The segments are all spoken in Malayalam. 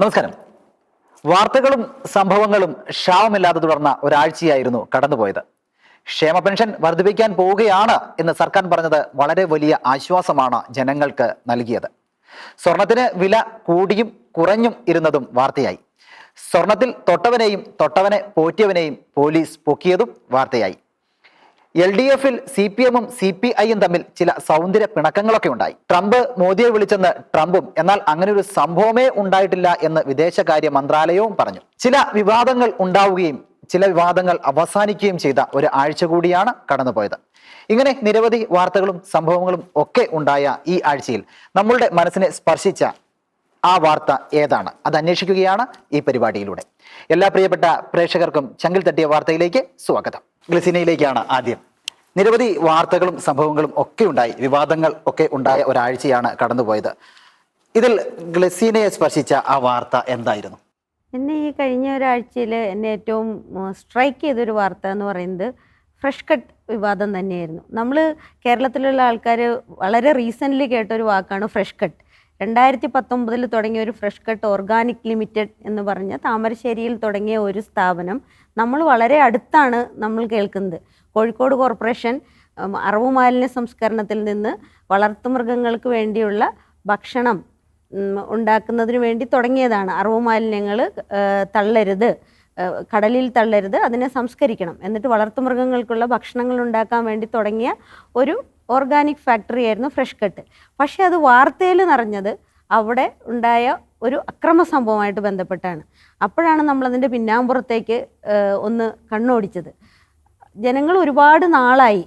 നമസ്കാരം. വാർത്തകളും സംഭവങ്ങളും ക്ഷാമമില്ലാതെ തുടർന്ന ഒരാഴ്ചയായിരുന്നു കടന്നുപോയത്. ക്ഷേമ പെൻഷൻ വർദ്ധിപ്പിക്കാൻ പോവുകയാണ് എന്ന് സർക്കാർ പറഞ്ഞത് വളരെ വലിയ ആശ്വാസമാണ് ജനങ്ങൾക്ക് നൽകിയത്. സ്വർണത്തിന് വില കൂടിയും കുറഞ്ഞും ഇരുന്നതും വാർത്തയായി. സ്വർണത്തിൽ തൊട്ടവനെയും തൊട്ടവനെ പോറ്റിയവനെയും പോലീസ് പൊക്കിയതും വാർത്തയായി. എൽ ഡി എഫിൽ സി പി എമ്മും സി പി ഐയും തമ്മിൽ ചില സൗന്ദര്യ പിണക്കങ്ങളൊക്കെ ഉണ്ടായി. ട്രംപ് മോദിയെ വിളിച്ചെന്ന് ട്രംപും എന്നാൽ അങ്ങനെ ഒരു സംഭവമേ ഉണ്ടായിട്ടില്ല എന്ന് വിദേശകാര്യ മന്ത്രാലയവും പറഞ്ഞു. ചില വിവാദങ്ങൾ ഉണ്ടാവുകയും ചില വിവാദങ്ങൾ അവസാനിക്കുകയും ചെയ്ത ഒരു ആഴ്ച കൂടിയാണ് കടന്നുപോയത്. ഇങ്ങനെ നിരവധി വാർത്തകളും സംഭവങ്ങളും ഒക്കെ ഉണ്ടായ ഈ ആഴ്ചയിൽ നമ്മളുടെ മനസ്സിനെ സ്പർശിച്ച ആ വാർത്ത ഏതാണ്? അത് അന്വേഷിക്കുകയാണ് ഈ പരിപാടിയിലൂടെ. എല്ലാ പ്രിയപ്പെട്ട പ്രേക്ഷകർക്കും ചങ്കിൽ തട്ടിയ വാർത്തയിലേക്ക് സ്വാഗതം. ഗ്ലിസിനയിലേക്കാണ് ആദ്യം. നിരവധി വാർത്തകളും സംഭവങ്ങളും ഒക്കെ ഉണ്ടായി. വിവാദങ്ങൾ ഒക്കെ ഉണ്ടായ ഒരാഴ്ചയാണ് കടന്നുപോയത്. ഇതിൽ ഗ്ലസീനയെ സ്പർശിച്ച ആ വാർത്ത എന്തായിരുന്നു? എന്നെ ഈ കഴിഞ്ഞ ഒരാഴ്ചയിൽ എന്നെ ഏറ്റവും സ്ട്രൈക്ക് ചെയ്തൊരു വാർത്ത എന്ന് പറയുന്നത് ഫ്രഷ് കട്ട് വിവാദം തന്നെയായിരുന്നു. നമ്മൾ കേരളത്തിലുള്ള ആൾക്കാർ വളരെ റീസെന്റ്ലി കേട്ടൊരു വാക്കാണ് ഫ്രഷ് കട്ട്. രണ്ടായിരത്തി പത്തൊമ്പതിൽ തുടങ്ങിയ ഒരു ഫ്രഷ് കട്ട് ഓർഗാനിക് ലിമിറ്റഡ് എന്ന് പറഞ്ഞ താമരശ്ശേരിയിൽ തുടങ്ങിയ ഒരു സ്ഥാപനം നമ്മൾ വളരെ അടുത്താണ് നമ്മൾ കേൾക്കുന്നത്. കോഴിക്കോട് കോർപ്പറേഷൻ അറവ് മാലിന്യ സംസ്കരണത്തിൽ നിന്ന് വളർത്തുമൃഗങ്ങൾക്ക് വേണ്ടിയുള്ള ഭക്ഷണം ഉണ്ടാക്കുന്നതിന് വേണ്ടി തുടങ്ങിയതാണ്. അറവ് മാലിന്യങ്ങൾ തള്ളരുത് കടലിൽ തള്ളരുത് അതിനെ സംസ്കരിക്കണം. എന്നിട്ട് വളർത്തുമൃഗങ്ങൾക്കുള്ള ഭക്ഷണങ്ങൾ ഉണ്ടാക്കാൻ വേണ്ടി തുടങ്ങിയ ഒരു ഓർഗാനിക് ഫാക്ടറി ആയിരുന്നു ഫ്രഷ് കട്ട്. പക്ഷേ അത് വാർത്തയിൽ നിറഞ്ഞത് അവിടെ ഉണ്ടായ ഒരു അക്രമ സംഭവമായിട്ട് ബന്ധപ്പെട്ടാണ്. അപ്പോഴാണ് നമ്മളതിന്റെ പിന്നാമ്പുറത്തേക്ക് ഒന്ന് കണ്ണോടിച്ചത്. ജനങ്ങൾ ഒരുപാട് നാളായി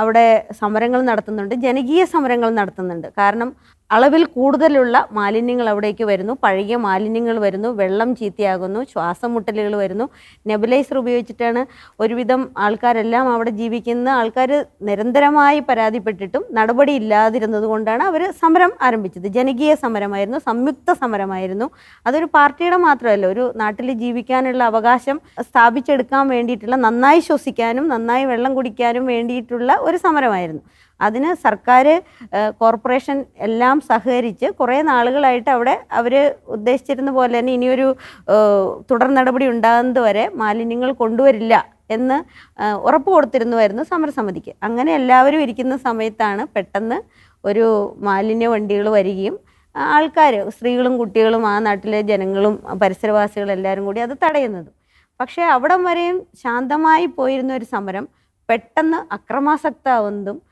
അവിടെ സമരങ്ങൾ നടത്തുന്നുണ്ട് ജനകീയ സമരങ്ങൾ നടത്തുന്നുണ്ട്. കാരണം അളവിൽ കൂടുതലുള്ള മാലിന്യങ്ങൾ അവിടേക്ക് വരുന്നു. പഴകിയ മാലിന്യങ്ങൾ വരുന്നു. വെള്ളം ചീത്തയാകുന്നു. ശ്വാസമുട്ടലുകൾ വരുന്നു. നെബുലൈസർ ഉപയോഗിച്ചിട്ടാണ് ഒരുവിധം ആൾക്കാരെല്ലാം അവിടെ ജീവിക്കുന്ന ആൾക്കാർ നിരന്തരമായി പരാതിപ്പെട്ടിട്ടും നടപടി ഇല്ലാതിരുന്നത് കൊണ്ടാണ് അവർ സമരം ആരംഭിച്ചത്. ജനകീയ സമരമായിരുന്നു. സംയുക്ത സമരമായിരുന്നു. അതൊരു പാർട്ടിയുടെ മാത്രമല്ല ഒരു നാട്ടിൽ ജീവിക്കാനുള്ള അവകാശം സ്ഥാപിച്ചെടുക്കാൻ വേണ്ടിയിട്ടുള്ള നന്നായി ശ്വസിക്കാനും നന്നായി വെള്ളം കുടിക്കാനും വേണ്ടിയിട്ടുള്ള ഒരു സമരമായിരുന്നു. അതിന് സർക്കാർ കോർപ്പറേഷൻ എല്ലാം സഹകരിച്ച് കുറേ നാളുകളായിട്ട് അവിടെ അവർ ഉദ്ദേശിച്ചിരുന്ന പോലെ തന്നെ ഇനിയൊരു തുടർ നടപടി ഉണ്ടാകുന്നത് വരെ മാലിന്യങ്ങൾ കൊണ്ടുവരില്ല എന്ന് ഉറപ്പ് കൊടുത്തിരുന്നുവായിരുന്നു സമരസമിതിക്ക്. അങ്ങനെ എല്ലാവരും ഇരിക്കുന്ന സമയത്താണ് പെട്ടെന്ന് ഒരു മാലിന്യ വണ്ടികൾ വരികയും ആൾക്കാർ സ്ത്രീകളും കുട്ടികളും ആ നാട്ടിലെ ജനങ്ങളും പരിസരവാസികളും എല്ലാവരും കൂടി അത് തടയുന്നത്. പക്ഷേ അവിടം വരെയും ശാന്തമായി പോയിരുന്ന ഒരു സമരം പെട്ടെന്ന് അക്രമാസക്താവുന്നതും ആ,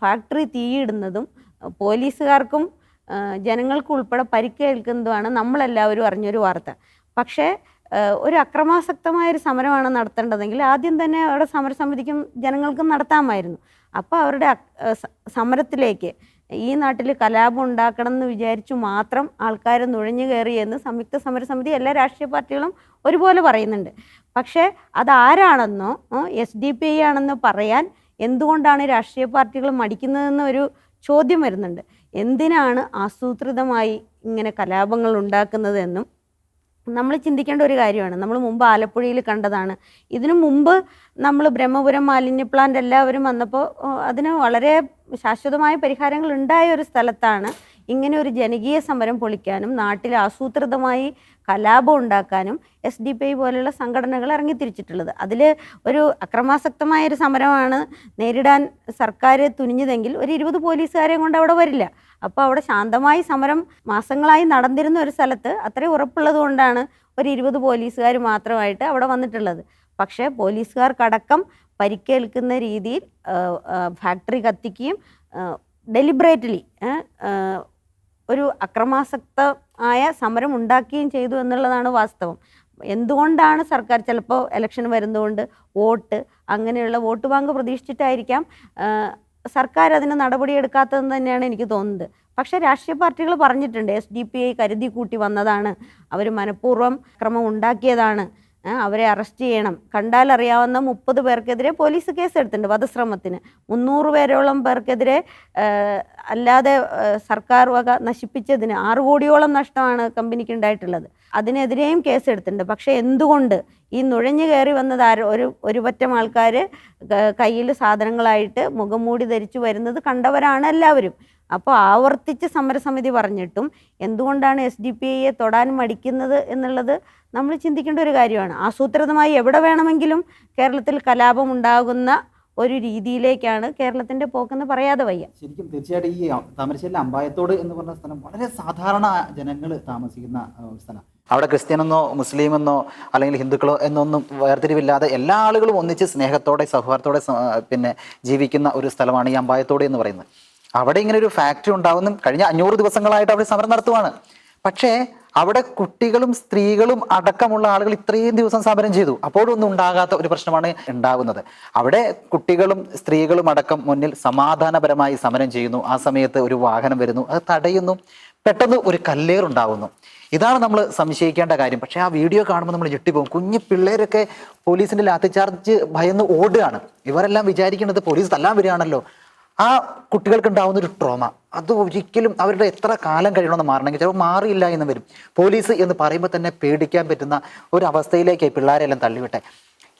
ഫാക്ടറി തീയിടുന്നതും പോലീസുകാർക്കും ജനങ്ങൾക്കും ഉൾപ്പെടെ പരിക്കേൽക്കുന്നതുമാണ് നമ്മളെല്ലാവരും അറിഞ്ഞൊരു വാർത്ത. പക്ഷേ ഒരു അക്രമാസക്തമായ ഒരു സമരമാണ് നടത്തേണ്ടതെങ്കിൽ ആദ്യം തന്നെ അവിടെ സമരസമിതിക്കും ജനങ്ങൾക്കും നടത്താമായിരുന്നു. അപ്പോൾ അവരുടെ സമരത്തിലേക്ക് ഈ നാട്ടിൽ കലാപം ഉണ്ടാക്കണം എന്ന് വിചാരിച്ചു മാത്രം ആൾക്കാർ നുഴഞ്ഞു കയറിയെന്ന് സംയുക്ത സമരസമിതി എല്ലാ രാഷ്ട്രീയ പാർട്ടികളും ഒരുപോലെ പറയുന്നുണ്ട്. പക്ഷേ അതാരാണെന്നോ എസ് ഡി പി ഐ ആണെന്നോ പറയാൻ എന്തുകൊണ്ടാണ് രാഷ്ട്രീയ പാർട്ടികൾ മടിക്കുന്നതെന്ന് ഒരു ചോദ്യം വരുന്നുണ്ട്. എന്തിനാണ് ആസൂത്രിതമായി ഇങ്ങനെ കലാപങ്ങൾ ഉണ്ടാക്കുന്നതെന്നും നമ്മൾ ചിന്തിക്കേണ്ട ഒരു കാര്യമാണ്. നമ്മൾ മുമ്പ് ആലപ്പുഴയിൽ കണ്ടതാണ്. ഇതിനു മുമ്പ് നമ്മൾ ബ്രഹ്മപുരം മാലിന്യ പ്ലാന്റ് എല്ലാവരും വന്നപ്പോൾ അതിന് വളരെ ശാശ്വതമായ പരിഹാരങ്ങൾ ഉണ്ടായ ഒരു സ്ഥലത്താണ് ഇങ്ങനെ ഒരു ജനകീയ സമരം പൊളിക്കാനും നാട്ടിൽ ആസൂത്രിതമായി കലാപം ഉണ്ടാക്കാനും എസ് ഡി പി ഐ പോലുള്ള സംഘടനകൾ ഇറങ്ങിത്തിരിച്ചിട്ടുള്ളത്. അതിൽ ഒരു അക്രമാസക്തമായ ഒരു സമരമാണ് നേരിടാൻ സർക്കാർ തുനിഞ്ഞതെങ്കിൽ ഒരു ഇരുപത് പോലീസുകാരെയും കൊണ്ട് അവിടെ വരില്ല. അപ്പോൾ അവിടെ ശാന്തമായി സമരം മാസങ്ങളായി നടന്നിരുന്ന ഒരു സ്ഥലത്ത് അത്രയും ഉറപ്പുള്ളത് കൊണ്ടാണ് ഒരു ഇരുപത് പോലീസുകാർ മാത്രമായിട്ട് അവിടെ വന്നിട്ടുള്ളത്. പക്ഷേ പോലീസുകാർക്കടക്കം പരിക്കേൽക്കുന്ന രീതിയിൽ ഫാക്ടറി കത്തിക്കുകയും ഡെലിബറേറ്റ്ലി ഒരു അക്രമാസക്തമായ സമരം ഉണ്ടാക്കുകയും ചെയ്തു എന്നുള്ളതാണ് വാസ്തവം. എന്തുകൊണ്ടാണ് സർക്കാർ ചിലപ്പോൾ ഇലക്ഷൻ വരുന്നതുകൊണ്ട് വോട്ട് അങ്ങനെയുള്ള വോട്ട് ബാങ്ക് പ്രതീക്ഷിച്ചിട്ടായിരിക്കാം സർക്കാർ അതിന് നടപടിയെടുക്കാത്തതെന്ന് തന്നെയാണ് എനിക്ക് തോന്നുന്നത്. പക്ഷേ രാഷ്ട്രീയ പാർട്ടികൾ പറഞ്ഞിട്ടുണ്ട് എസ് ഡി പി ഐ കരുതി കൂട്ടി വന്നതാണ് അവർ മനഃപൂർവം ക്രമം ഉണ്ടാക്കിയതാണ്. അവരെ അറസ്റ്റ് ചെയ്യണം. കണ്ടാൽ അറിയാവുന്ന മുപ്പത് പേർക്കെതിരെ പോലീസ് കേസ് എടുത്തിട്ടുണ്ട് വധശ്രമത്തിന്. മുന്നൂറ് പേരോളം പേർക്കെതിരെ അല്ലാതെ സർക്കാർ വക നശിപ്പിച്ചതിന് ആറ് കോടിയോളം നഷ്ടമാണ് കമ്പനിക്ക് ഉണ്ടായിട്ടുള്ളത് അതിനെതിരെയും കേസ് എടുത്തിട്ടുണ്ട് പക്ഷേ എന്തുകൊണ്ട് ഈ നുഴഞ്ഞു കയറി വന്നത് ആരോ? ഒരു ഒരു പറ്റം ആൾക്കാർ കയ്യിൽ സാധനങ്ങളായിട്ട് മുഖം മൂടി ധരിച്ചു വരുന്നത് കണ്ടവരാണ് എല്ലാവരും. അപ്പോൾ ആവർത്തിച്ച് സമരസമിതി പറഞ്ഞിട്ടും എന്തുകൊണ്ടാണ് എസ് ഡി പി ഐയെ തൊടാൻ മടിക്കുന്നത് എന്നുള്ളത് നമ്മൾ ചിന്തിക്കേണ്ട ഒരു കാര്യമാണ്. ആസൂത്രിതമായി എവിടെ വേണമെങ്കിലും കേരളത്തിൽ കലാപം ഉണ്ടാകുന്ന ഒരു രീതിയിലേക്കാണ് കേരളത്തിന്റെ പോക്കെന്ന് പറയാതെ വയ്യ. ശരിക്കും തീർച്ചയായിട്ടും ഈ താമരശ്ശേരി അമ്പായത്തോട് എന്ന് പറഞ്ഞ സ്ഥലം വളരെ സാധാരണ ജനങ്ങൾ താമസിക്കുന്ന സ്ഥലം. അവിടെ ക്രിസ്ത്യനെന്നോ മുസ്ലിം എന്നോ അല്ലെങ്കിൽ ഹിന്ദുക്കളോ എന്നൊന്നും വേർതിരിവില്ലാതെ എല്ലാ ആളുകളും ഒന്നിച്ച് സ്നേഹത്തോടെ സൗഹാർദ്ദത്തോടെ പിന്നെ ജീവിക്കുന്ന ഒരു സ്ഥലമാണ് ഈ അമ്പായത്തോട് എന്ന് പറയുന്നത്. അവിടെ ഇങ്ങനെ ഒരു ഫാക്ടറി ഉണ്ടാവുന്നു. കഴിഞ്ഞ അഞ്ഞൂറ് ദിവസങ്ങളായിട്ട് അവിടെ സമരം നടത്തുവാണ്. പക്ഷേ അവിടെ കുട്ടികളും സ്ത്രീകളും അടക്കമുള്ള ആളുകൾ ഇത്രയും ദിവസം സമരം ചെയ്തു. അപ്പോഴൊന്നും ഉണ്ടാകാത്ത ഒരു പ്രശ്നമാണ് ഉണ്ടാകുന്നത്. അവിടെ കുട്ടികളും സ്ത്രീകളും അടക്കം മുന്നിൽ സമാധാനപരമായി സമരം ചെയ്യുന്നു. ആ സമയത്ത് ഒരു വാഹനം വരുന്നു. അത് തടയുന്നു. പെട്ടെന്ന് ഒരു കല്ലേറുണ്ടാകുന്നു ഇതാണ് നമ്മൾ സംശയിക്കേണ്ട കാര്യം. പക്ഷേ ആ വീഡിയോ കാണുമ്പോൾ നമ്മൾ ഞെട്ടിപ്പോകും. കുഞ്ഞു പിള്ളേരൊക്കെ പോലീസിന്റെ ലാത്തിചാർജ് ഭയന്ന് ഓടുകയാണ്. ഇവരെല്ലാം വിചാരിക്കുന്നത് പോലീസ് തല്ലാൻ വരികയാണല്ലോ. ആ കുട്ടികൾക്ക് ഉണ്ടാകുന്ന ഒരു ട്രോമ. അത് ഒരിക്കലും അവരുടെ എത്ര കാലം കഴിയണമെന്ന് മാറണമെങ്കിൽ ചിലപ്പോൾ മാറിയില്ല എന്ന് വരും. പോലീസ് എന്ന് പറയുമ്പോൾ തന്നെ പേടിക്കാൻ പറ്റുന്ന ഒരു അവസ്ഥയിലേക്ക് പിള്ളേരെല്ലാം തള്ളിവിട്ടെ.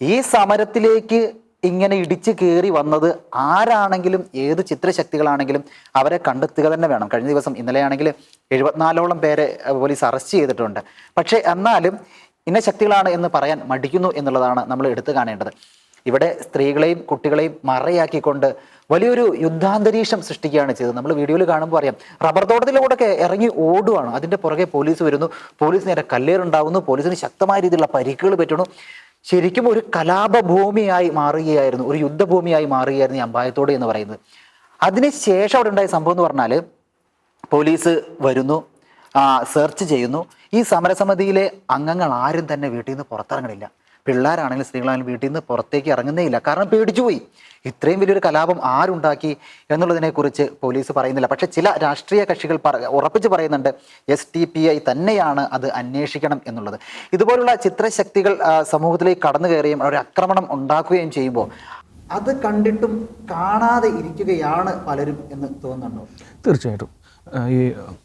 ഈ സമരത്തിലേക്ക് ഇങ്ങനെ ഇടിച്ച് കയറി വന്നത് ആരാണെങ്കിലും ഏത് ചിത്രശക്തികളാണെങ്കിലും അവരെ കണ്ടെത്തുക തന്നെ വേണം. കഴിഞ്ഞ ദിവസം ഇന്നലെയാണെങ്കിൽ എഴുപത്തിനാലോളം പേരെ പോലീസ് അറസ്റ്റ് ചെയ്തിട്ടുണ്ട്. പക്ഷേ എന്നാലും ഇന്ന ശക്തികളാണ് എന്ന് പറയാൻ മടിക്കുന്നു എന്നുള്ളതാണ് നമ്മൾ എടുത്തു കാണേണ്ടത്. ഇവിടെ സ്ത്രീകളെയും കുട്ടികളെയും മറയാക്കിക്കൊണ്ട് വലിയൊരു യുദ്ധാന്തരീക്ഷം സൃഷ്ടിക്കുകയാണ് ചെയ്തത്. നമ്മൾ വീഡിയോയിൽ കാണുമ്പോൾ അറിയാം റബ്ബർ തോട്ടത്തിലൂടെയൊക്കെ ഇറങ്ങി ഓടുകയാണ് അതിന്റെ പുറകെ പോലീസ് വരുന്നു. പോലീസ് നേരെ കല്ലേറുണ്ടാകുന്നു പോലീസിന് ശക്തമായ രീതിയിലുള്ള പരിക്കുകൾ പറ്റുന്നു. ശരിക്കും ഒരു കലാപഭൂമിയായി മാറുകയായിരുന്നു ഒരു യുദ്ധഭൂമിയായി മാറുകയായിരുന്നു ഈ അമ്പായത്തോട് എന്ന് പറയുന്നത്. അതിനുശേഷം അവിടെ ഉണ്ടായ സംഭവം എന്ന് പറഞ്ഞാൽ പോലീസ് വരുന്നു സെർച്ച് ചെയ്യുന്നു. ഈ സമരസമിതിയിലെ അംഗങ്ങൾ ആരും തന്നെ വീട്ടിൽ നിന്ന് പുറത്തിറങ്ങണില്ല. പിള്ളേരാണെങ്കിലും സ്ത്രീകളാണെങ്കിലും വീട്ടിൽ നിന്ന് പുറത്തേക്ക് ഇറങ്ങുന്നേ ഇല്ല കാരണം പേടിച്ചു പോയി. ഇത്രയും വലിയൊരു കലാപം ആരുണ്ടാക്കി എന്നുള്ളതിനെക്കുറിച്ച് പോലീസ് പറയുന്നില്ല. പക്ഷെ ചില രാഷ്ട്രീയ കക്ഷികൾ പറ ഉറപ്പിച്ച് പറയുന്നുണ്ട് എസ് ടി പി ഐ തന്നെയാണ് അത് അന്വേഷിക്കണം എന്നുള്ളത്. ഇതുപോലുള്ള ചിത്രശക്തികൾ സമൂഹത്തിലേക്ക് കടന്നു കയറുകയും ഒരു ആക്രമണം ഉണ്ടാക്കുകയും ചെയ്യുമ്പോൾ അത് കണ്ടിട്ടും കാണാതെ ഇരിക്കുകയാണ് പലരും എന്ന് തോന്നുന്നുണ്ടോ? തീർച്ചയായിട്ടും. ഈ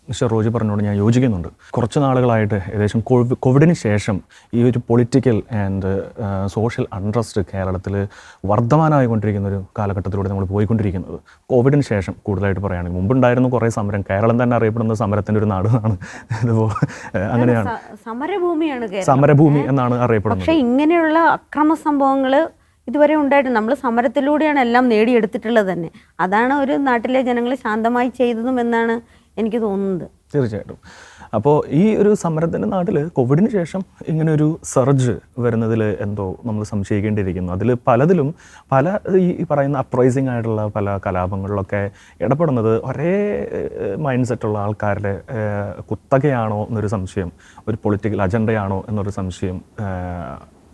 മിസ്റ്റർ റോജി പറഞ്ഞോട് ഞാൻ യോജിക്കുന്നുണ്ട്. കുറച്ച് നാളുകളായിട്ട് ഏകദേശം കോവിഡ് കോവിഡിന് ശേഷം ഈ ഒരു പൊളിറ്റിക്കൽ ആൻഡ് സോഷ്യൽ അൺട്രസ്റ്റ് കേരളത്തിൽ വർദ്ധമാനമായിക്കൊണ്ടിരിക്കുന്ന ഒരു കാലഘട്ടത്തിലൂടെ നമ്മൾ പോയിക്കൊണ്ടിരിക്കുന്നത്. കോവിഡിന് ശേഷം കൂടുതലായിട്ട് പറയുകയാണെങ്കിൽ മുമ്പുണ്ടായിരുന്നു കുറേ സമരം കേരളം തന്നെ അറിയപ്പെടുന്നത് സമരത്തിന്റെ ഒരു നാടാണ് ഇതുപോലെ അങ്ങനെയാണ്. സമരഭൂമിയാണ് സമരഭൂമി എന്നാണ് അറിയപ്പെടുന്നത്. പക്ഷേ ഇങ്ങനെയുള്ള അക്രമ സംഭവങ്ങൾ ഇതുവരെ ഉണ്ടായിട്ട് നമ്മൾ സമരത്തിലൂടെയാണ് എല്ലാം നേടിയെടുത്തിട്ടുള്ളത് തന്നെ. അതാണ് ഒരു നാട്ടിലെ ജനങ്ങൾ ശാന്തമായി ചെയ്തതും എന്നാണ് എനിക്ക് തോന്നുന്നത് തീർച്ചയായിട്ടും. അപ്പോൾ ഈ ഒരു സമരത്തിന്റെ നാട്ടിൽ കോവിഡിന് ശേഷം ഇങ്ങനെ ഒരു സർജ് വരുന്നതിൽ എന്തോ നമ്മൾ സംശയിക്കേണ്ടിയിരിക്കുന്നു. അതിൽ പലതിലും പല ഈ പറയുന്ന അപ്രൈസിങ് ആയിട്ടുള്ള പല കലാപങ്ങളിലൊക്കെ ഇടപെടുന്നത് ഒരേ മൈൻഡ് സെറ്റുള്ള ആൾക്കാരുടെ കുത്തകയാണോ എന്നൊരു സംശയം ഒരു പൊളിറ്റിക്കൽ അജണ്ടയാണോ എന്നൊരു സംശയം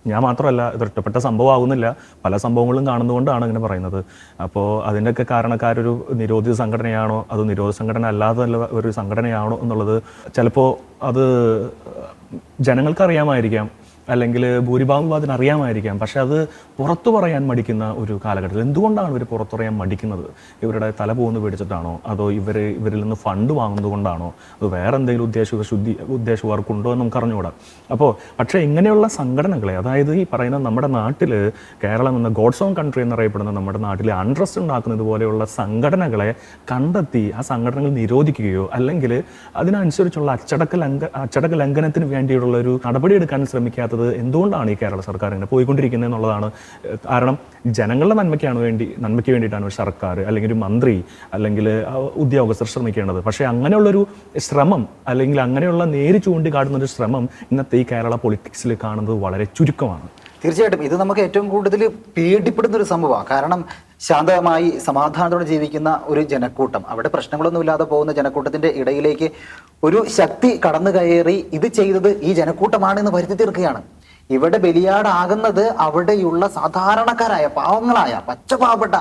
ഞാൻ മാത്രമല്ല ഇത് ഒറ്റപ്പെട്ട സംഭവമാകുന്നില്ല പല സംഭവങ്ങളും കാണുന്നതുകൊണ്ടാണ് ഇങ്ങനെ പറയുന്നത്. അപ്പോൾ അതിന്റെയൊക്കെ കാരണക്കാരൊരു നിരോധിത സംഘടനയാണോ? അത് നിരോധ സംഘടന അല്ലാതെ ഒരു സംഘടനയാണോ എന്നുള്ളത് ചിലപ്പോൾ അത് ജനങ്ങൾക്ക് അറിയാമായിരിക്കാം അല്ലെങ്കിൽ ഭൂരിഭാഗം അറിയാമായിരിക്കാം പക്ഷെ അത് പുറത്തു പറയാൻ മടിക്കുന്ന ഒരു കാലഘട്ടത്തിൽ എന്തുകൊണ്ടാണ് ഇവർ പുറത്തു പറയാൻ മടിക്കുന്നത്? ഇവരുടെ തല പോകുന്ന പേടിച്ചിട്ടാണോ? അതോ ഇവർ ഇവരിൽ നിന്ന് ഫണ്ട് വാങ്ങുന്നത് കൊണ്ടാണോ? അത് വേറെ എന്തെങ്കിലും ഉദ്ദേശ ശുദ്ധി ഉദ്ദേശവർക്കുണ്ടോ എന്ന് നമുക്ക് അറിഞ്ഞുകൂടാ. അപ്പോൾ പക്ഷേ ഇങ്ങനെയുള്ള സംഘടനകളെ അതായത് ഈ പറയുന്ന നമ്മുടെ നാട്ടിൽ കേരളം എന്ന ഗോഡ്സ് ഓൺ കൺട്രി എന്നറിയപ്പെടുന്ന നമ്മുടെ നാട്ടിൽ അൺട്രസ്റ്റ് ഉണ്ടാക്കുന്നത് പോലെയുള്ള സംഘടനകളെ കണ്ടെത്തി ആ സംഘടനകൾ നിരോധിക്കുകയോ അല്ലെങ്കിൽ അതിനനുസരിച്ചുള്ള അച്ചടക്ക ലംഘ അച്ചടക്ക ലംഘനത്തിന് വേണ്ടിയുള്ള ഒരു നടപടിയെടുക്കാൻ ശ്രമിക്കാത്തത് എന്തുകൊണ്ടാണ് ഈ കേരള സർക്കാർ ഇങ്ങനെ പോയിക്കൊണ്ടിരിക്കുന്നത് എന്നുള്ളതാണ് കാരണം ജനങ്ങളുടെ നന്മയ്ക്കാണ് വേണ്ടി നന്മയ്ക്ക് വേണ്ടിയിട്ടാണ് ഒരു സർക്കാർ അല്ലെങ്കിൽ ഒരു മന്ത്രി അല്ലെങ്കിൽ ഉദ്യോഗസ്ഥർ ശ്രമിക്കേണ്ടത്. പക്ഷേ അങ്ങനെയുള്ളൊരു ശ്രമം അല്ലെങ്കിൽ അങ്ങനെയുള്ള നേര് ചൂണ്ടിക്കാട്ടുന്ന ഒരു ശ്രമം ഇന്നത്തെ ഈ കേരള പൊളിറ്റിക്സിൽ കാണുന്നത് വളരെ ചുരുക്കമാണ്. തീർച്ചയായിട്ടും ഇത് നമുക്ക് ഏറ്റവും കൂടുതൽ പേടിപ്പെടുന്ന ഒരു സംഭവമാണ്. കാരണം ശാന്തമായി സമാധാനത്തോടെ ജീവിക്കുന്ന ഒരു ജനക്കൂട്ടം. അവിടെ പ്രശ്നങ്ങളൊന്നുമില്ലാതെ പോകുന്ന ജനക്കൂട്ടത്തിന്റെ ഇടയിലേക്ക് ഒരു ശക്തി കടന്നു കയറി ഇത് ചെയ്തത് ഈ ജനക്കൂട്ടമാണ് എന്ന് വരുത്തി തീർക്കുകയാണ്. ഇവിടെ ബലിയാടാകുന്നത് അവിടെയുള്ള സാധാരണക്കാരായ പാവങ്ങളായ പച്ചപാവപ്പെട്ട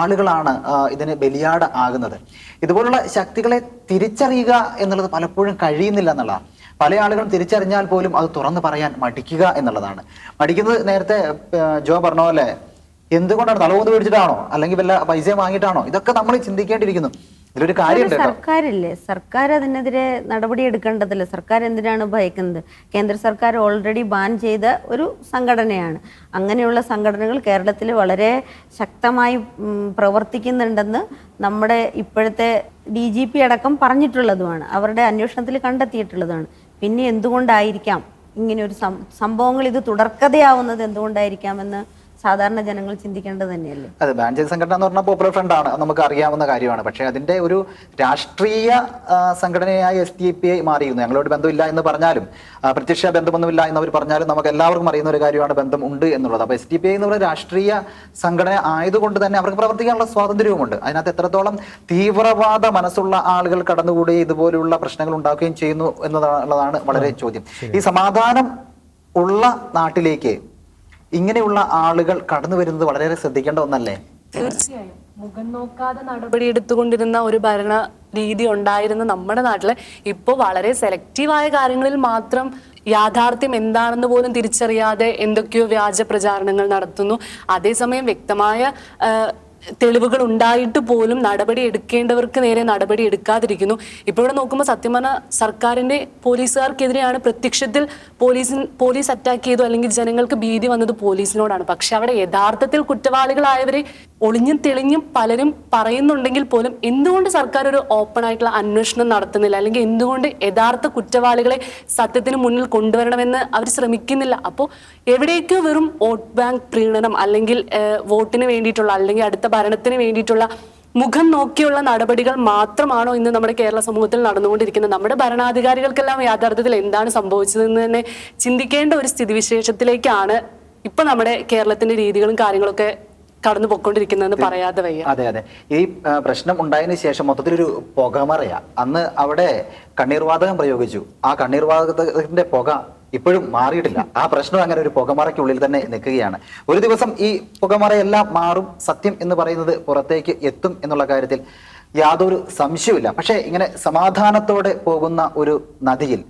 ആളുകളാണ് ഇതിന് ബലിയാട് ആകുന്നത്. ഇതുപോലുള്ള ശക്തികളെ തിരിച്ചറിയുക എന്നുള്ളത് പലപ്പോഴും കഴിയുന്നില്ല എന്നുള്ളതാണ് പല ആളുകളും തിരിച്ചറിഞ്ഞാൽ പോലും അത് തുറന്നു പറയാൻ മടിക്കുക എന്നുള്ളതാണ്. മടിക്കുന്നത് നേരത്തെ ജോ പറഞ്ഞ പോലെ എന്തുകൊണ്ടാണ് തലവൂന്ന് മേടിച്ചിട്ടാണോ അല്ലെങ്കിൽ വല്ല പൈസ വാങ്ങിയിട്ടാണോ? ഇതൊക്കെ നമ്മൾ ചിന്തിക്കേണ്ടിയിരിക്കുന്നു ഇതിലൊരു കാര്യമുണ്ട് സർക്കാരില്ലേ? സർക്കാർ അതിനെതിരെ നടപടി എടുക്കേണ്ടതല്ലേ. സർക്കാർ എന്തിനാണ് ഭയക്കുന്നത്? കേന്ദ്ര സർക്കാർ ഓൾറെഡി ബാൻ ചെയ്ത ഒരു സംഘടനയാണ്. അങ്ങനെയുള്ള സംഘടനകൾ കേരളത്തിൽ വളരെ ശക്തമായി പ്രവർത്തിക്കുന്നുണ്ടെന്ന് നമ്മുടെ ഇപ്പോഴത്തെ ഡി ജി പി അടക്കം പറഞ്ഞിട്ടുള്ളതുമാണ്. അവരുടെ അന്വേഷണത്തിൽ കണ്ടെത്തിയിട്ടുള്ളതാണ്. പിന്നെ എന്തുകൊണ്ടായിരിക്കാം ഇങ്ങനെ ഒരു സംഭവങ്ങൾ ഇത് തുടർക്കഥയാവുന്നത്? എന്തുകൊണ്ടായിരിക്കാമെന്ന് സാധാരണ ജനങ്ങൾ ചിന്തിക്കേണ്ടത് തന്നെയല്ലേ? അതെ ബാൻ ചെയ്ത സംഘടന എന്ന് പറഞ്ഞാൽ പോപ്പുലർ ഫ്രണ്ട് ആണ്. നമുക്ക് അറിയാവുന്ന കാര്യമാണ്. പക്ഷേ അതിന്റെ ഒരു രാഷ്ട്രീയ സംഘടനയായി എസ് ഡി പി ഐ മാറിയിരുന്നു. ഞങ്ങളോട് ബന്ധമില്ല എന്ന് പറഞ്ഞാലും പ്രത്യക്ഷ ബന്ധമൊന്നുമില്ല എന്ന് അവർ പറഞ്ഞാലും നമുക്ക് എല്ലാവർക്കും അറിയുന്ന ഒരു കാര്യമാണ് ബന്ധം ഉണ്ട് എന്നുള്ളത്. അപ്പോൾ എസ് ഡി പി ഐ എന്ന് പറയുന്ന രാഷ്ട്രീയ സംഘടന ആയതുകൊണ്ട് തന്നെ അവർക്ക് പ്രവർത്തിക്കാനുള്ള സ്വാതന്ത്ര്യവുമുണ്ട്. അതിനകത്ത് എത്രത്തോളം തീവ്രവാദ മനസ്സുള്ള ആളുകൾ കടന്നുകൂടി ഇതുപോലുള്ള പ്രശ്നങ്ങൾ ഉണ്ടാക്കുകയും ചെയ്യുന്നു എന്നതാണ് വളരെ ചോദ്യം. ഈ സമാധാനം ഉള്ള നാട്ടിലേക്ക് ഇങ്ങനെയുള്ള ആളുകൾ കടന്നു വരുന്നത് വളരെയേറെ ശ്രദ്ധിക്കേണ്ട ഒന്നല്ലേ? തീർച്ചയായും. മുഖം നോക്കാതെ നടപടി എടുത്തുകൊണ്ടിരുന്ന ഒരു ഭരണ രീതി ഉണ്ടായിരുന്ന നമ്മുടെ നാട്ടിൽ ഇപ്പോൾ വളരെ സെലക്റ്റീവായ കാര്യങ്ങളിൽ മാത്രം യാഥാർത്ഥ്യം എന്താണെന്ന് പോലും തിരിച്ചറിയാതെ എന്തൊക്കെയോ വ്യാജ പ്രചാരണങ്ങൾ നടത്തുന്നു. അതേസമയം വ്യക്തമായ തെളിവുകൾ ഉണ്ടായിട്ട് പോലും നടപടി എടുക്കേണ്ടവർക്ക് നേരെ നടപടി എടുക്കാതിരിക്കുന്നു. ഇപ്പോൾ ഇവിടെ നോക്കുമ്പോൾ സത്യം പറഞ്ഞാൽ സർക്കാരിന്റെ പോലീസുകാർക്കെതിരെയാണ് പ്രത്യക്ഷത്തിൽ പോലീസിൻ പോലീസ് അറ്റാക്ക് ചെയ്തു അല്ലെങ്കിൽ ജനങ്ങൾക്ക് ഭീതി വന്നത് പോലീസിനോടാണ്. പക്ഷെ അവിടെ യഥാർത്ഥത്തിൽ കുറ്റവാളികളായവരെ ഒളിഞ്ഞും തെളിഞ്ഞും പലരും പറയുന്നുണ്ടെങ്കിൽ പോലും എന്തുകൊണ്ട് സർക്കാർ ഒരു ഓപ്പൺ ആയിട്ടുള്ള അന്വേഷണം നടത്തുന്നില്ല? അല്ലെങ്കിൽ എന്തുകൊണ്ട് യഥാർത്ഥ കുറ്റവാളികളെ സത്യത്തിന് മുന്നിൽ കൊണ്ടുവരണമെന്ന് അവർ ശ്രമിക്കുന്നില്ല? അപ്പോൾ എവിടേക്കോ വെറും വോട്ട് ബാങ്ക് പ്രീണനം അല്ലെങ്കിൽ വോട്ടിന് വേണ്ടിയിട്ടുള്ള അല്ലെങ്കിൽ അടുത്ത ഭരണത്തിന് വേണ്ടിയിട്ടുള്ള മുഖം നോക്കിയുള്ള നടപടികൾ മാത്രമാണോ ഇന്ന് നമ്മുടെ കേരള സമൂഹത്തിൽ നടന്നുകൊണ്ടിരിക്കുന്നത്? നമ്മുടെ ഭരണാധികാരികൾക്കെല്ലാം യാഥാർത്ഥ്യത്തിൽ എന്താണ് സംഭവിച്ചതെന്ന് തന്നെ ചിന്തിക്കേണ്ട ഒരു സ്ഥിതിവിശേഷത്തിലേക്കാണ് ഇപ്പൊ നമ്മുടെ കേരളത്തിന്റെ രീതികളും കാര്യങ്ങളൊക്കെ കടന്നു പോയിക്കൊണ്ടിരിക്കുന്നതെന്ന് പറയാതെ വയ്യ. അതെ അതെ. ഈ പ്രശ്നം ഉണ്ടായതിനു ശേഷം മൊത്തത്തിലൊരു പുകമറയാ അന്ന് അവിടെ കണ്ണീർവാതകം പ്രയോഗിച്ചു. ആ കണ്ണീർവാതകത്തിന്റെ പുക ഇപ്പോഴും മാറിയിട്ടില്ല. ആ പ്രശ്നം അങ്ങനെ ഒരു പുകമറയ്ക്കുള്ളിൽ തന്നെ നിൽക്കുകയാണ്. ഒരു ദിവസം ഈ പുകമറയെല്ലാം മാറും സത്യം എന്ന് പറയുന്നത് പുറത്തേക്ക് എത്തും എന്നുള്ള കാര്യത്തിൽ യാതൊരു സംശയവുമില്ല. പക്ഷേ ഇങ്ങനെ സമാധാനത്തോടെ പോകുന്ന ഒരു നദിയിൽ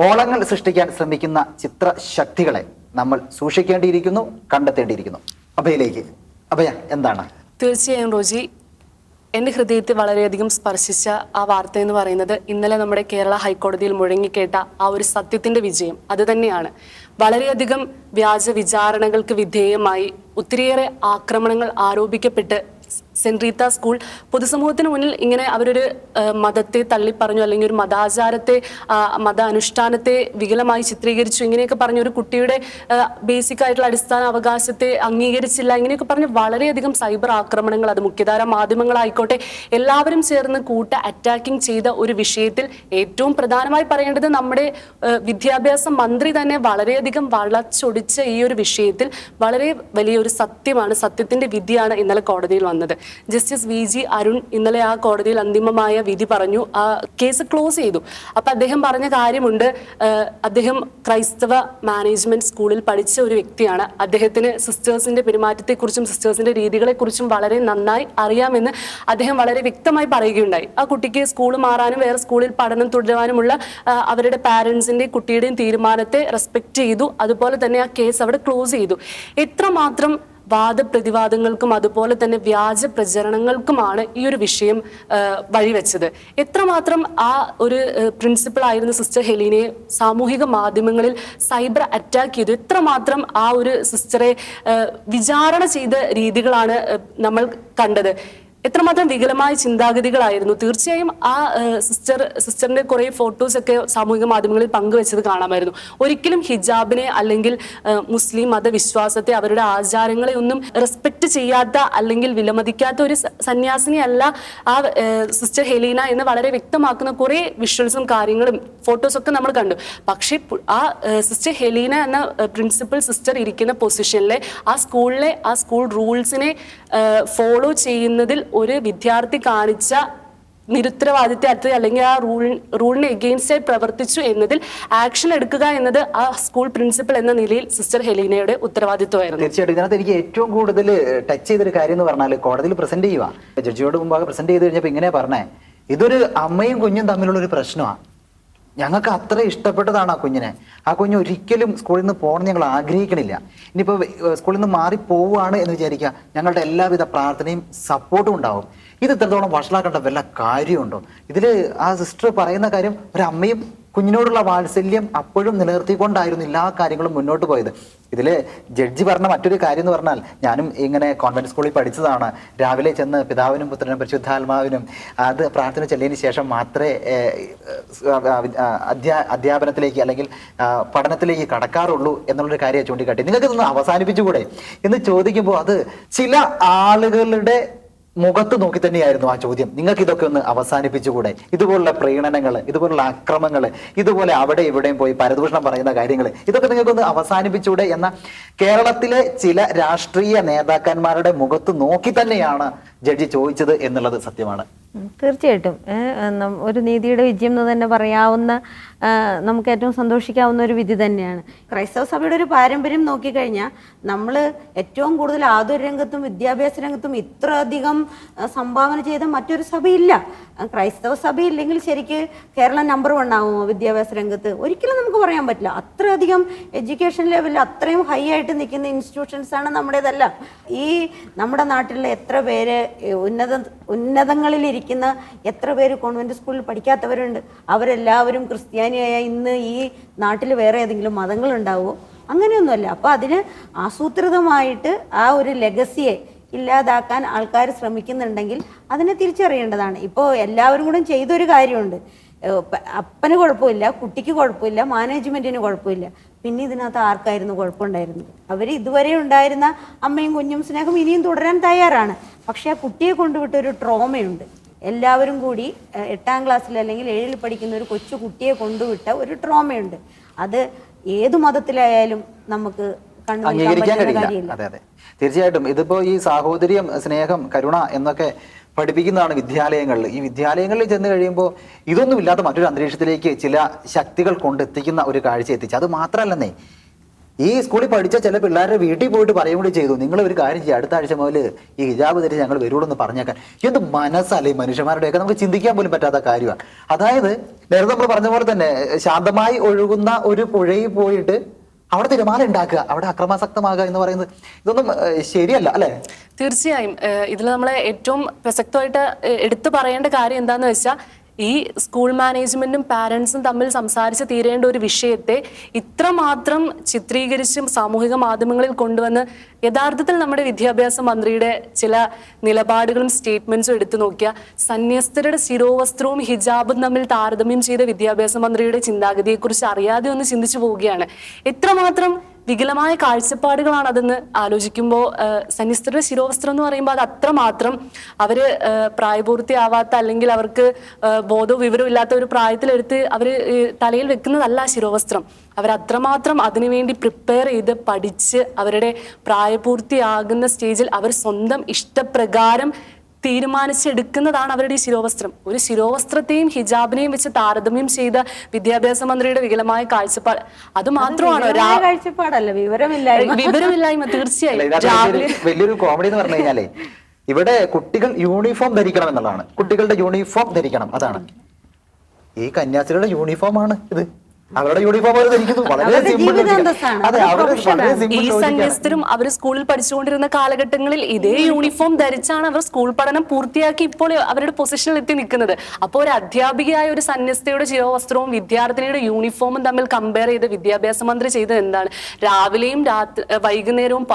ഓളങ്ങൾ സൃഷ്ടിക്കാൻ ശ്രമിക്കുന്ന ചിത്രശക്തികളെ നമ്മൾ സൂക്ഷിക്കേണ്ടിയിരിക്കുന്നു കണ്ടെത്തേണ്ടിയിരിക്കുന്നു. അഭയിലേക്ക് അഭയ എന്താണ്? തീർച്ചയായും റോജി എന്റെ ഹൃദയത്തെ വളരെയധികം സ്പർശിച്ച ആ വാർത്ത എന്ന് പറയുന്നത് ഇന്നലെ നമ്മുടെ കേരള ഹൈക്കോടതിയിൽ മുഴങ്ങിക്കേട്ട ആ ഒരു സത്യത്തിന്റെ വിജയം. അത് തന്നെയാണ്. വളരെയധികം വ്യാജ വിചാരണകൾക്ക് വിധേയമായി ഒത്തിരിയേറെ ആക്രമണങ്ങൾ ആരോപിക്കപ്പെട്ട് സെന്റ് റീത്ത സ്കൂൾ പൊതുസമൂഹത്തിന് മുന്നിൽ ഇങ്ങനെ അവരൊരു മതത്തെ തള്ളിപ്പറഞ്ഞു അല്ലെങ്കിൽ ഒരു മതാചാരത്തെ മത അനുഷ്ഠാനത്തെ വികലമായി ചിത്രീകരിച്ചു. ഇങ്ങനെയൊക്കെ പറഞ്ഞു ഒരു കുട്ടിയുടെ ബേസിക് ആയിട്ടുള്ള അടിസ്ഥാന അവകാശത്തെ അംഗീകരിച്ചില്ല. ഇങ്ങനെയൊക്കെ പറഞ്ഞ് വളരെയധികം സൈബർ ആക്രമണങ്ങൾ അത് മുഖ്യധാര മാധ്യമങ്ങളായിക്കോട്ടെ എല്ലാവരും ചേർന്ന് കൂട്ട അറ്റാക്കിംഗ് ചെയ്ത ഒരു വിഷയത്തിൽ ഏറ്റവും പ്രധാനമായി പറയേണ്ടത് നമ്മുടെ വിദ്യാഭ്യാസ മന്ത്രി തന്നെ വളരെയധികം വളച്ചൊടിച്ച ഈ ഒരു വിഷയത്തിൽ വളരെ വലിയൊരു സത്യമാണ് സത്യത്തിന്റെ വിധിയാണ് ഇന്നലെ കോടതിയിൽ വന്നത്. ജസ്റ്റിസ് വി ജി അരുൺ ഇന്നലെ ആ കോടതിയിൽ അന്തിമമായ വിധി പറഞ്ഞു. ആ കേസ് ക്ലോസ് ചെയ്തു. അപ്പൊ അദ്ദേഹം പറഞ്ഞ കാര്യമുണ്ട്. അദ്ദേഹം ക്രൈസ്തവ മാനേജ്മെന്റ് സ്കൂളിൽ പഠിച്ച ഒരു വ്യക്തിയാണ്. അദ്ദേഹത്തിന് സിസ്റ്റേഴ്സിന്റെ പെരുമാറ്റത്തെക്കുറിച്ചും സിസ്റ്റേഴ്സിന്റെ രീതികളെക്കുറിച്ചും വളരെ നന്നായി അറിയാമെന്ന് അദ്ദേഹം വളരെ വ്യക്തമായി പറയുകയുണ്ടായി. ആ കുട്ടിക്ക് സ്കൂൾ മാറാനും വേറെ സ്കൂളിൽ പഠനം തുടരാനുമുള്ള അവരുടെ പാരൻസിന്റെ കുട്ടിയുടെയും തീരുമാനത്തെ റെസ്പെക്ട് ചെയ്തു. അതുപോലെ തന്നെ ആ കേസ് അവിടെ ക്ലോസ് ചെയ്തു. എത്രമാത്രം വാദപ്രതിവാദങ്ങൾക്കും അതുപോലെ തന്നെ വ്യാജ പ്രചരണങ്ങൾക്കുമാണ് ഈ ഒരു വിഷയം വഴിവെച്ചത്. എത്രമാത്രം ആ ഒരു പ്രിൻസിപ്പൾ ആയിരുന്ന സിസ്റ്റർ ഹെലീനയെ സാമൂഹിക മാധ്യമങ്ങളിൽ സൈബർ അറ്റാക്ക് ചെയ്തു എത്രമാത്രം ആ ഒരു സിസ്റ്ററെ വിചാരണ ചെയ്ത രീതികളാണ് നമ്മൾ കണ്ടത്. എത്രമാത്രം വികലമായ ചിന്താഗതികളായിരുന്നു. തീർച്ചയായും ആ സിസ്റ്റർ സിസ്റ്ററിന്റെ കുറെ ഫോട്ടോസ് ഒക്കെ സാമൂഹിക മാധ്യമങ്ങളിൽ പങ്കുവെച്ചത് കാണാമായിരുന്നു. ഒരിക്കലും ഹിജാബിനെ അല്ലെങ്കിൽ മുസ്ലിം മതവിശ്വാസത്തെ അവരുടെ ആചാരങ്ങളെ ഒന്നും റെസ്പെക്ട് ചെയ്യാത്ത അല്ലെങ്കിൽ വിലമതിക്കാത്ത ഒരു സന്യാസിനിയല്ല ആ സിസ്റ്റർ ഹെലീന എന്ന് വളരെ വ്യക്തമാക്കുന്ന കുറെ വിഷ്വൽസും കാര്യങ്ങളും ഫോട്ടോസ് ഒക്കെ നമ്മൾ കണ്ടു. പക്ഷേ ആ സിസ്റ്റർ ഹെലീന എന്ന പ്രിൻസിപ്പൽ സിസ്റ്റർ ഇരിക്കുന്ന പൊസിഷനിലെ ആ സ്കൂളിലെ ആ സ്കൂൾ റൂൾസിനെ ഫോളോ ചെയ്യുന്നതിൽ ഒരു വിദ്യാർത്ഥി കാണിച്ച നിരുത്തരവാദിത്വത്തെ അല്ലെങ്കിൽ ആ റൂൾ റൂളിന് എഗെയിൻസ്റ്റ് ആയി പ്രവർത്തിച്ചു എന്നതിൽ ആക്ഷൻ എടുക്കുക എന്നത് ആ സ്കൂൾ പ്രിൻസിപ്പൽ എന്ന നിലയിൽ സിസ്റ്റർ ഹെലീനയുടെ ഉത്തരവാദിത്വമായിരുന്നു. തീർച്ചയായിട്ടും. ഇതിനകത്ത് എനിക്ക് ഏറ്റവും കൂടുതൽ ടച്ച് ചെയ്തൊരു കാര്യം എന്ന് പറഞ്ഞാൽ കോടതിയിൽ പ്രസന്റ് ചെയ്യുക ജഡ്ജിയോട് മുമ്പാകെ പ്രസന്റ് ചെയ്ത് കഴിഞ്ഞപ്പോൾ ഇങ്ങനെ പറഞ്ഞേ. ഇതൊരു അമ്മയും കുഞ്ഞും തമ്മിലുള്ള ഒരു പ്രശ്നമാണ് ഞങ്ങൾക്ക് അത്ര ഇഷ്ടപ്പെട്ടതാണ് ആ കുഞ്ഞിനെ. ആ കുഞ്ഞ് ഒരിക്കലും സ്കൂളിൽ നിന്ന് പോകണം ഞങ്ങൾ ആഗ്രഹിക്കണില്ല. ഇനിയിപ്പോൾ സ്കൂളിൽ നിന്ന് മാറി പോവുകയാണ് എന്ന് വിചാരിക്കുക ഞങ്ങളുടെ എല്ലാവിധ പ്രാർത്ഥനയും സപ്പോർട്ടും ഉണ്ടാവും. ഇത് ഇത്രത്തോളം വഷളാക്കേണ്ട വല്ല കാര്യമുണ്ടോ? ഇതിൽ ആ സിസ്റ്റർ പറയുന്ന കാര്യം ഒരമ്മയും കുഞ്ഞിനോടുള്ള വാത്സല്യം അപ്പോഴും നിലനിർത്തിക്കൊണ്ടായിരുന്നു എല്ലാ കാര്യങ്ങളും മുന്നോട്ട് പോയത്. ഇതിൽ ജഡ്ജി പറഞ്ഞ മറ്റൊരു കാര്യം എന്ന് പറഞ്ഞാൽ ഞാനും ഇങ്ങനെ കോൺവെന്റ് സ്കൂളിൽ പഠിച്ചതാണ്. രാവിലെ ചെന്ന് പിതാവിനും പുത്രനും പരിശുദ്ധാത്മാവിനും അത് പ്രാർത്ഥന ചെല്ലിയതിന് ശേഷം മാത്രമേ അധ്യാ അധ്യാപനത്തിലേക്ക് അല്ലെങ്കിൽ പഠനത്തിലേക്ക് കടക്കാറുള്ളൂ എന്നുള്ളൊരു കാര്യം ചൂണ്ടിക്കാട്ടി. നിങ്ങൾക്ക് ഇതൊന്ന് അവസാനിപ്പിച്ചുകൂടെ? എന്ന് ചോദിക്കുമ്പോൾ അത് ചില ആളുകളുടെ മുഖത്ത് നോക്കി തന്നെയായിരുന്നു ആ ചോദ്യം. നിങ്ങൾക്ക് ഇതൊക്കെ ഒന്ന് അവസാനിപ്പിച്ചുകൂടെ? ഇതുപോലുള്ള പ്രീണനങ്ങൾ ഇതുപോലുള്ള അക്രമങ്ങൾ ഇതുപോലെ അവിടെ ഇവിടെയും പോയി പരദൂഷണം പറയുന്ന കാര്യങ്ങൾ ഇതൊക്കെ നിങ്ങൾക്കൊന്ന് അവസാനിപ്പിച്ചുകൂടെ എന്ന കേരളത്തിലെ ചില രാഷ്ട്രീയ നേതാക്കന്മാരുടെ മുഖത്ത് നോക്കി തന്നെയാണ് ജഡ്ജി ചോദിച്ചത് എന്നുള്ളത് സത്യമാണ്. തീർച്ചയായിട്ടും. ഒരു നീതിയുടെ വിജയം എന്ന് തന്നെ പറയാവുന്ന നമുക്ക് ഏറ്റവും സന്തോഷിക്കാവുന്ന ഒരു വിധി തന്നെയാണ്. ക്രൈസ്തവ സഭയുടെ ഒരു പാരമ്പര്യം നോക്കിക്കഴിഞ്ഞാൽ നമ്മൾ ഏറ്റവും കൂടുതൽ ആതുര രംഗത്തും വിദ്യാഭ്യാസ രംഗത്തും ഇത്ര അധികം സംഭാവന ചെയ്ത മറ്റൊരു സഭയില്ല. ക്രൈസ്തവ സഭയില്ലെങ്കിൽ ശരിക്ക് കേരളം നമ്പർ വൺ ആവുമോ വിദ്യാഭ്യാസ രംഗത്ത്? ഒരിക്കലും നമുക്ക് പറയാൻ പറ്റില്ല. അത്രയധികം എഡ്യൂക്കേഷൻ ലെവലിൽ അത്രയും ഹൈ ആയിട്ട് നിൽക്കുന്ന ഇൻസ്റ്റിറ്റ്യൂഷൻസ് ആണ് നമ്മുടേതല്ല. ഈ നമ്മുടെ നാട്ടിലെ എത്ര പേര് ഉന്നത ഉന്നത ഉന്നതങ്ങളിലിരിക്കുന്ന എത്ര പേര് കോൺവെന്റ് സ്കൂളിൽ പഠിക്കാത്തവരുണ്ട്? അവരെല്ലാവരും ക്രിസ്ത്യാനിയായ ഇന്ന് ഈ നാട്ടിൽ വേറെ ഏതെങ്കിലും മതങ്ങളുണ്ടാവുമോ അങ്ങനെയൊന്നുമല്ല. അപ്പോൾ അതിന് ആസൂത്രിതമായിട്ട് ആ ഒരു ലെഗസിയെ ഇല്ലാതാക്കാൻ ആൾക്കാർ ശ്രമിക്കുന്നുണ്ടെങ്കിൽ അതിനെ തിരിച്ചറിയേണ്ടതാണ്. ഇപ്പോൾ എല്ലാവരും കൂടെ ചെയ്തൊരു കാര്യമുണ്ട്. അപ്പന് കുഴപ്പമില്ല കുട്ടിക്ക് കുഴപ്പമില്ല മാനേജ്മെന്റിന് കുഴപ്പമില്ല. പിന്നെ ഇതിനകത്ത് ആർക്കായിരുന്നു കുഴപ്പമുണ്ടായിരുന്നത്? അവർ ഇതുവരെ ഉണ്ടായിരുന്ന അമ്മയും കുഞ്ഞും സ്നേഹം ഇനിയും തുടരാൻ തയ്യാറാണ്. പക്ഷേ ആ കുട്ടിയെ കൊണ്ടുവിട്ട ഒരു ട്രോമയുണ്ട് എല്ലാവരും കൂടി എട്ടാം ക്ലാസ്സിൽ അല്ലെങ്കിൽ ഏഴിൽ പഠിക്കുന്ന ഒരു കൊച്ചു കുട്ടിയെ കൊണ്ടുവിട്ട ഒരു ട്രോമയുണ്ട്. അത് ഏത് മതത്തിലായാലും നമുക്ക് അംഗീകരിക്കാൻ കഴിയില്ല. അതെ അതെ. തീർച്ചയായിട്ടും ഇതിപ്പോ ഈ സാഹോദര്യം സ്നേഹം കരുണ എന്നൊക്കെ പഠിപ്പിക്കുന്നതാണ് വിദ്യാലയങ്ങളിൽ. ഈ വിദ്യാലയങ്ങളിൽ ചെന്ന് കഴിയുമ്പോൾ ഇതൊന്നുമില്ലാത്ത മറ്റൊരു അന്തരീക്ഷത്തിലേക്ക് ചില ശക്തികൾ കൊണ്ടെത്തിക്കുന്ന ഒരു കാഴ്ച എത്തിച്ചു അത് മാത്രമല്ലെന്നേ ഈ സ്കൂളിൽ പഠിച്ച ചില പിള്ളേരുടെ വീട്ടിൽ പോയിട്ട് പറയും കൂടി ചെയ്തു. നിങ്ങൾ ഒരു കാര്യം ചെയ്യുക അടുത്ത ആഴ്ച മുതൽ ഈ ഹിജാബ് ധരിച്ച് ഞങ്ങൾ വരുള്ളൂ എന്ന് പറഞ്ഞേക്കാൻ. എന്ത് മനസ്സല്ലേ മനുഷ്യന്മാരുടെയൊക്കെ? നമുക്ക് ചിന്തിക്കാൻ പോലും പറ്റാത്ത കാര്യമാണ്. അതായത് നേരത്തെ നമ്മൾ പറഞ്ഞ പോലെ തന്നെ ശാന്തമായി ഒഴുകുന്ന ഒരു പുഴയിൽ പോയിട്ട് അവിടെ തിരമാല ഉണ്ടാക്കുക അവിടെ അക്രമാസക്തമാകുക എന്ന് പറയുന്നത് ഇതൊന്നും ശരിയല്ല അല്ലേ? തീർച്ചയായും. ഇതിൽ നമ്മളെ ഏറ്റവും പ്രസക്തമായിട്ട് എടുത്തു പറയേണ്ട കാര്യം എന്താന്ന് വെച്ചാൽ ഈ സ്കൂൾ മാനേജ്മെന്റും പാരൻസും തമ്മിൽ സംസാരിച്ച് തീരേണ്ട ഒരു വിഷയത്തെ ഇത്രമാത്രം ചിത്രീകരിച്ചും സാമൂഹിക മാധ്യമങ്ങളിൽ കൊണ്ടുവന്ന് യഥാർത്ഥത്തിൽ നമ്മുടെ വിദ്യാഭ്യാസ മന്ത്രിയുടെ ചില നിലപാടുകളും സ്റ്റേറ്റ്മെന്റ്സും എടുത്തു നോക്കിയ സന്യസ്തരുടെ ശിരോവസ്ത്രവും ഹിജാബും തമ്മിൽ താരതമ്യം ചെയ്ത വിദ്യാഭ്യാസ മന്ത്രിയുടെ ചിന്താഗതിയെക്കുറിച്ച് അറിയാതെ ഒന്ന് ചിന്തിച്ചു പോവുകയാണ്. എത്രമാത്രം വികലമായ കാഴ്ചപ്പാടുകളാണ് അതെന്ന് ആലോചിക്കുമ്പോൾ സന്യസ്തരുടെ ശിരോവസ്ത്രം എന്ന് പറയുമ്പോൾ അത് അത്രമാത്രം അവർ പ്രായപൂർത്തിയാവാത്ത അല്ലെങ്കിൽ അവർക്ക് ബോധവും വിവരവും ഇല്ലാത്ത ഒരു പ്രായത്തിലെടുത്ത് അവർ തലയിൽ വെക്കുന്നതല്ല ശിരോവസ്ത്രം. അവർ അത്രമാത്രം അതിനുവേണ്ടി പ്രിപ്പയർ ചെയ്ത് പഠിച്ച് അവരുടെ പ്രായപൂർത്തിയാകുന്ന സ്റ്റേജിൽ അവർ സ്വന്തം ഇഷ്ടപ്രകാരം തീരുമാനിച്ചെടുക്കുന്നതാണ് അവരുടെ ഈ ശിരോവസ്ത്രം. ഒരു ശിരോവസ്ത്രത്തെയും ഹിജാബിനെയും വെച്ച് താരതമ്യം ചെയ്ത വിദ്യാഭ്യാസ മന്ത്രിയുടെ വികലമായ കാഴ്ചപ്പാട്. അത് മാത്രമാണ് കാഴ്ചപ്പാടല്ല വിവരമില്ലായ്മ. തീർച്ചയായും. രാവിലെ വലിയൊരു- വലിയൊരു കോമഡി എന്ന് പറഞ്ഞു കഴിഞ്ഞാലേ ഇവിടെ കുട്ടികൾ യൂണിഫോം ധരിക്കണം എന്നുള്ളതാണ്. കുട്ടികളുടെ യൂണിഫോം ധരിക്കണം അതാണ്. ഈ കന്യാസ്ത്രീയുടെ യൂണിഫോമാണ് ഇത്. അവരുടെ യൂണിഫോം അവർ ധരിക്കുന്നു. വളരെ അവരുടെ സിമ്പിൾ അതെ അവരുടെ വളരെ സിമ്പിൾ ഈ സന്യസ്തരും അവർ സ്കൂളിൽ പഠിച്ചുകൊണ്ടിരുന്ന കാലഘട്ടങ്ങളിൽ ഇതേ യൂണിഫോം ധരിച്ചാണ് അവർ സ്കൂൾ പഠനം പൂർത്തിയാക്കി ഇപ്പോൾ അവരുടെ പൊസിഷനിൽ എത്തി നിൽക്കുന്നത്. അപ്പോൾ ഒരു അധ്യാപികയായ ഒരു സന്യസ്തയുടെ ജീവവസ്ത്രവും വിദ്യാർത്ഥിനിയുടെ യൂണിഫോമും തമ്മിൽ കമ്പയർ ചെയ്ത് വിദ്യാഭ്യാസ മന്ത്രി ചെയ്തത് എന്താണ്? രാവിലെയും രാത്രി വൈകുന്നേരവും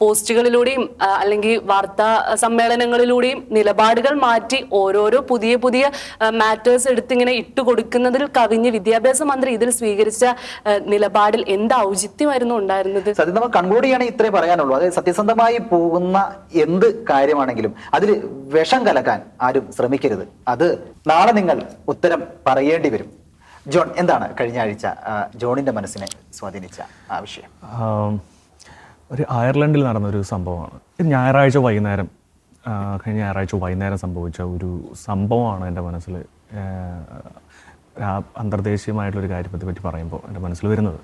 പോസ്റ്റുകളിലൂടെയും അല്ലെങ്കിൽ വാർത്താ സമ്മേളനങ്ങളിലൂടെയും നിലപാടുകൾ മാറ്റി ഓരോരോ പുതിയ പുതിയ മാറ്റേഴ്സ് എടുത്തിങ്ങനെ ഇട്ടുകൊടുക്കുന്നതിൽ കവിഞ്ഞ് വിദ്യാഭ്യാസ മന്ത്രി ഇതിൽ സ്വീകരിച്ച നിലപാടിൽ എന്ത് ഔചിത്യമായിരുന്നു ഉണ്ടായിരുന്നത്? സത്യം നമ്മൾ കൺക്ലൂഡ് ചെയ്യണമെങ്കിൽ ഇത്രേ പറയാനുള്ളൂ. അതായത് സത്യസന്ധമായി പോകുന്ന എന്ത് കാര്യമാണെങ്കിലും അതിൽ വിഷം കലക്കാൻ ആരും ശ്രമിക്കരുത്. അത് നാളെ നിങ്ങൾ ഉത്തരം പറയേണ്ടി വരും. ജോൺ എന്താണ് കഴിഞ്ഞ ആഴ്ച ജോണിന്റെ മനസ്സിനെ സ്വാധീനിച്ച ആ വിഷയം? ഒരു അയർലൻഡിൽ നടന്നൊരു സംഭവമാണ്. ഞായറാഴ്ച വൈകുന്നേരം കഴിഞ്ഞ ഞായറാഴ്ച വൈകുന്നേരം സംഭവിച്ച ഒരു സംഭവമാണ് എന്റെ മനസ്സിൽ അന്തർദേശീയമായിട്ടുള്ളൊരു കാര്യത്തെ പറ്റി പറയുമ്പോൾ എന്റെ മനസ്സിൽ വരുന്നത്.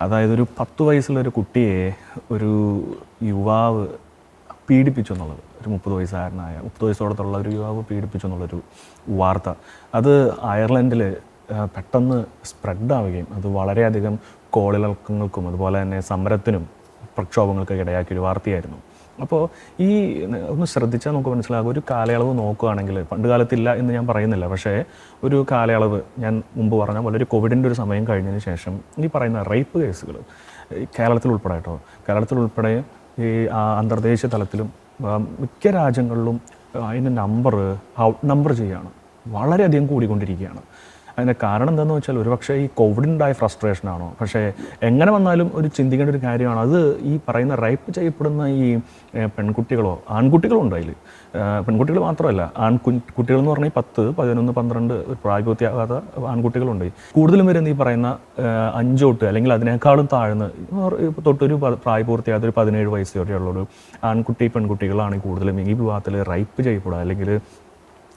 അതായത് ഒരു പത്ത് വയസ്സുള്ള ഒരു കുട്ടിയെ ഒരു യുവാവ് പീഡിപ്പിച്ചു എന്നുള്ളത് ഒരു മുപ്പത് വയസ്സുകാരനായ മുപ്പത് വയസ്സോടത്തുള്ള ഒരു യുവാവ് പീഡിപ്പിച്ചു എന്നുള്ളൊരു വാർത്ത. അത് അയർലൻഡിൽ പെട്ടെന്ന് സ്പ്രെഡാവുകയും അത് വളരെയധികം കോളിളക്കങ്ങൾക്കും അതുപോലെ തന്നെ സമരത്തിനും പ്രക്ഷോഭങ്ങൾക്കൊക്കെ ഇടയാക്കിയൊരു വാർത്തയായിരുന്നു. അപ്പോൾ ഈ ഒന്ന് ശ്രദ്ധിച്ചാൽ നമുക്ക് മനസ്സിലാകും. ഒരു കാലയളവ് നോക്കുകയാണെങ്കിൽ പണ്ട് കാലത്തില്ല എന്ന് ഞാൻ പറയുന്നില്ല. പക്ഷേ ഒരു കാലയളവ് ഞാൻ മുമ്പ് പറഞ്ഞ പോലെ ഒരു കോവിഡിന്റെ ഒരു സമയം കഴിഞ്ഞതിന് ശേഷം ഈ പറയുന്ന റേപ്പ് കേസുകൾ കേരളത്തിൽ ഉൾപ്പെടെ കേട്ടോ. കേരളത്തിൽ ഉൾപ്പെടെ ഈ അന്തർദേശീയ തലത്തിലും മിക്ക രാജ്യങ്ങളിലും അതിന്റെ നമ്പർ ഔട്ട് നമ്പർ ചെയ്യുകയാണ് വളരെയധികം കൂടിക്കൊണ്ടിരിക്കുകയാണ്. അതിന്റെ കാരണം എന്താണെന്ന് വെച്ചാൽ ഒരുപക്ഷെ ഈ കോവിഡിനുണ്ടായ ഫ്രസ്ട്രേഷൻ ആണോ? പക്ഷേ എങ്ങനെ വന്നാലും ഒരു ചിന്തിക്കേണ്ട ഒരു കാര്യമാണ്. അത് ഈ പറയുന്ന റൈപ്പ് ചെയ്യപ്പെടുന്ന ഈ പെൺകുട്ടികളോ ആൺകുട്ടികളോ ഉണ്ട് അതിൽ പെൺകുട്ടികൾ മാത്രമല്ല ആൺകു കുട്ടികൾ എന്ന് പറഞ്ഞാൽ പത്ത് പതിനൊന്ന് പന്ത്രണ്ട് പ്രായപൂർത്തിയാകാത്ത ആൺകുട്ടികളുണ്ട്. കൂടുതലും വരുന്ന ഈ പറയുന്ന അഞ്ചോട്ട് അല്ലെങ്കിൽ അതിനേക്കാളും താഴ്ന്ന് തൊട്ടൊരു പ്രായപൂർത്തിയാകാത്ത ഒരു പതിനേഴ് വയസ്സ് വരെയുള്ളൊരു ആൺകുട്ടി പെൺകുട്ടികളാണ് കൂടുതലും ഈ വിവാഹത്തിൽ റൈപ്പ് ചെയ്യപ്പെടുക അല്ലെങ്കിൽ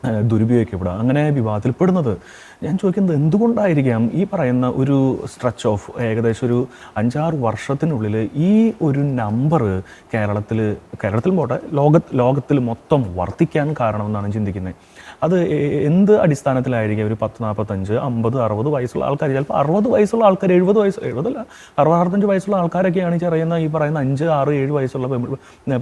ദുരുപയോഗിക്കപ്പെടുക. അങ്ങനെ വിവാദത്തിൽപ്പെടുന്നത്. ഞാൻ ചോദിക്കുന്നത് എന്തുകൊണ്ടായിരിക്കാം ഈ പറയുന്ന ഒരു സ്ട്രെച്ച് ഓഫ് ഏകദേശം ഒരു അഞ്ചാറ് വർഷത്തിനുള്ളിൽ ഈ ഒരു നമ്പർ കേരളത്തിൽ കേരളത്തിൽ പോട്ടെ ലോക ലോകത്തിൽ മൊത്തം വർദ്ധിക്കാൻ കാരണമെന്നാണ് ചിന്തിക്കുന്നത്. അത് എന്ത് അടിസ്ഥാനത്തിലായിരിക്കും ഒരു പത്ത് നാൽപ്പത്തഞ്ച് അമ്പത് അറുപത് വയസ്സുള്ള ആൾക്കാർ ചിലപ്പോൾ അറുപത് വയസ്സുള്ള ആൾക്കാർ എഴുപത് വയസ്സ് എഴുപതല്ല അറുപത് അറുപത്തഞ്ച് വയസ്സുള്ള ആൾക്കാരൊക്കെയാണ് ഈ പറയുന്ന ഈ പറയുന്ന അഞ്ച് ആറ് ഏഴ് വയസ്സുള്ള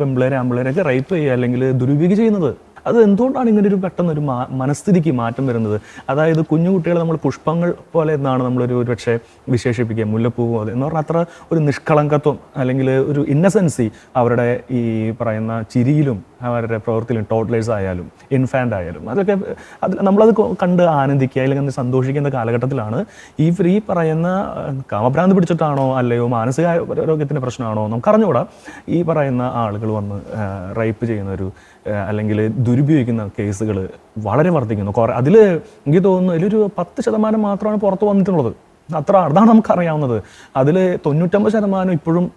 പെമ്പിളേരെ ആൺപിള്ളേരൊക്കെ റേപ്പ് ചെയ്യുക അല്ലെങ്കിൽ ദുരുപയോഗം ചെയ്യുന്നത്. അത് എന്തുകൊണ്ടാണ് ഇങ്ങനെ ഒരു പെട്ടെന്ന് ഒരു മനസ്ഥിതിക്ക് മാറ്റം വരുന്നത്? അതായത് കുഞ്ഞു കുട്ടികളെ നമ്മൾ പുഷ്പങ്ങൾ പോലെ എന്നാണ് നമ്മളൊരു പക്ഷേ വിശേഷിപ്പിക്കുക. മുല്ലപ്പൂ പോലെ. എന്ന് പറഞ്ഞാൽ അത്ര ഒരു നിഷ്കളങ്കത്വം അല്ലെങ്കിൽ ഒരു ഇന്നസെൻസി അവരുടെ ഈ പറയുന്ന ചിരിയിലും അവരുടെ പ്രവൃത്തിയിലും ടോട്ട്ലേഴ്സ് ആയാലും ഇൻഫാന്റ് ആയാലും അതൊക്കെ അത് നമ്മളത് കണ്ട് ആനന്ദിക്കുക അല്ലെങ്കിൽ സന്തോഷിക്കുന്ന കാലഘട്ടത്തിലാണ് ഈ ഫ്രീ പറയുന്ന കാമഭ്രാന്ത് പിടിച്ചിട്ടാണോ അല്ലയോ മാനസിക ആരോഗ്യത്തിന്റെ പ്രശ്നമാണോ നമുക്ക് അറിഞ്ഞുകൂടാ. ഈ പറയുന്ന ആളുകൾ വന്ന് റേപ്പ് ചെയ്യുന്ന ഒരു അല്ലെങ്കിൽ ദുരുപയോഗിക്കുന്ന കേസുകൾ വളരെ വർദ്ധിക്കുന്നു. കുറേ അതിൽ എനിക്ക് തോന്നുന്നു അതിലൊരു പത്ത് ശതമാനം മാത്രമാണ് പുറത്ത് വന്നിട്ടുള്ളത്. അത്ര അതാണ് നമുക്കറിയാവുന്നത്. അതിൽ തൊണ്ണൂറ്റമ്പത് ശതമാനം ഇപ്പോഴും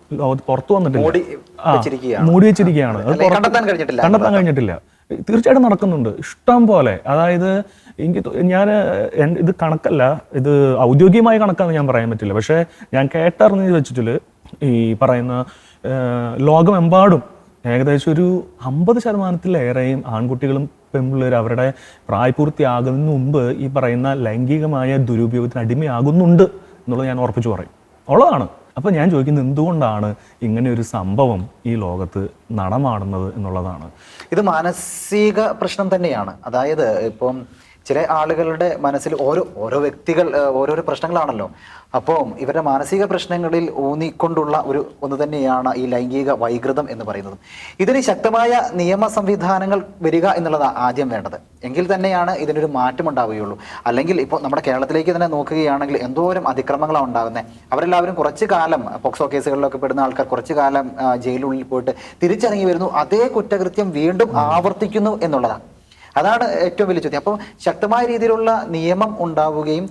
പുറത്തു വന്നിട്ടില്ല. മൂടി വെച്ചിരിക്കുകയാണ്. കണ്ടെത്താൻ കഴിഞ്ഞിട്ടില്ല. തീർച്ചയായിട്ടും നടക്കുന്നുണ്ട്. ഇഷ്ടം പോലെ. അതായത് എനിക്ക് ഞാൻ ഇത് കണക്കല്ല. ഇത് ഔദ്യോഗികമായ കണക്കാന്ന് ഞാൻ പറയാൻ പറ്റില്ല. പക്ഷേ ഞാൻ കേട്ടറിഞ്ഞ് വെച്ചിട്ടില്ല ഈ പറയുന്ന ലോകമെമ്പാടും ഏകദേശം ഒരു അമ്പത് ശതമാനത്തിലേറെയും ആൺകുട്ടികളും പെൺപിള്ളേർ അവരുടെ പ്രായപൂർത്തിയാകുന്നതിന് മുമ്പ് ഈ പറയുന്ന ലൈംഗികമായ ദുരുപയോഗത്തിന് അടിമയാകുന്നുണ്ട് എന്നുള്ളത് ഞാൻ ഉറപ്പിച്ചു പറയും. ഉള്ളതാണ്. അപ്പോൾ ഞാൻ ചോദിക്കുന്നത് എന്തുകൊണ്ടാണ് ഇങ്ങനെ ഒരു സംഭവം ഈ ലോകത്ത് നടമാടുന്നത് എന്നുള്ളതാണ്. ഇത് മാനസിക പ്രശ്നം തന്നെയാണ്. അതായത് ഇപ്പം ചില ആളുകളുടെ മനസ്സിൽ ഓരോ ഓരോ വ്യക്തികൾ ഓരോരോ പ്രശ്നങ്ങളാണല്ലോ. അപ്പോൾ ഇവരുടെ മാനസിക പ്രശ്നങ്ങളിൽ ഊന്നിക്കൊണ്ടുള്ള ഒരു ഒന്ന് തന്നെയാണ് ഈ ലൈംഗിക വൈകൃതം എന്ന് പറയുന്നത്. ഇതിന് ശക്തമായ നിയമ സംവിധാനങ്ങൾ വരിക എന്നുള്ളതാണ് ആദ്യം വേണ്ടത്. എങ്കിൽ തന്നെയാണ് ഇതിനൊരു മാറ്റം ഉണ്ടാവുകയുള്ളൂ. അല്ലെങ്കിൽ ഇപ്പോൾ നമ്മുടെ കേരളത്തിലേക്ക് തന്നെ നോക്കുകയാണെങ്കിൽ എന്തോരം അതിക്രമങ്ങളാണ് ഉണ്ടാകുന്നത് അവരെല്ലാവരും കുറച്ച് കാലം പോക്സോ കേസുകളിലൊക്കെ പെടുന്ന ആൾക്കാർ കുറച്ച് കാലം ജയിലിനുള്ളിൽ പോയിട്ട് തിരിച്ചിറങ്ങി വരുന്നു. അതേ കുറ്റകൃത്യം വീണ്ടും ആവർത്തിക്കുന്നു എന്നുള്ളതാണ് അതാണ് ഏറ്റവും വലിയ ചോദ്യം. അപ്പം ശക്തമായ രീതിയിലുള്ള നിയമം ഉണ്ടാവുകയും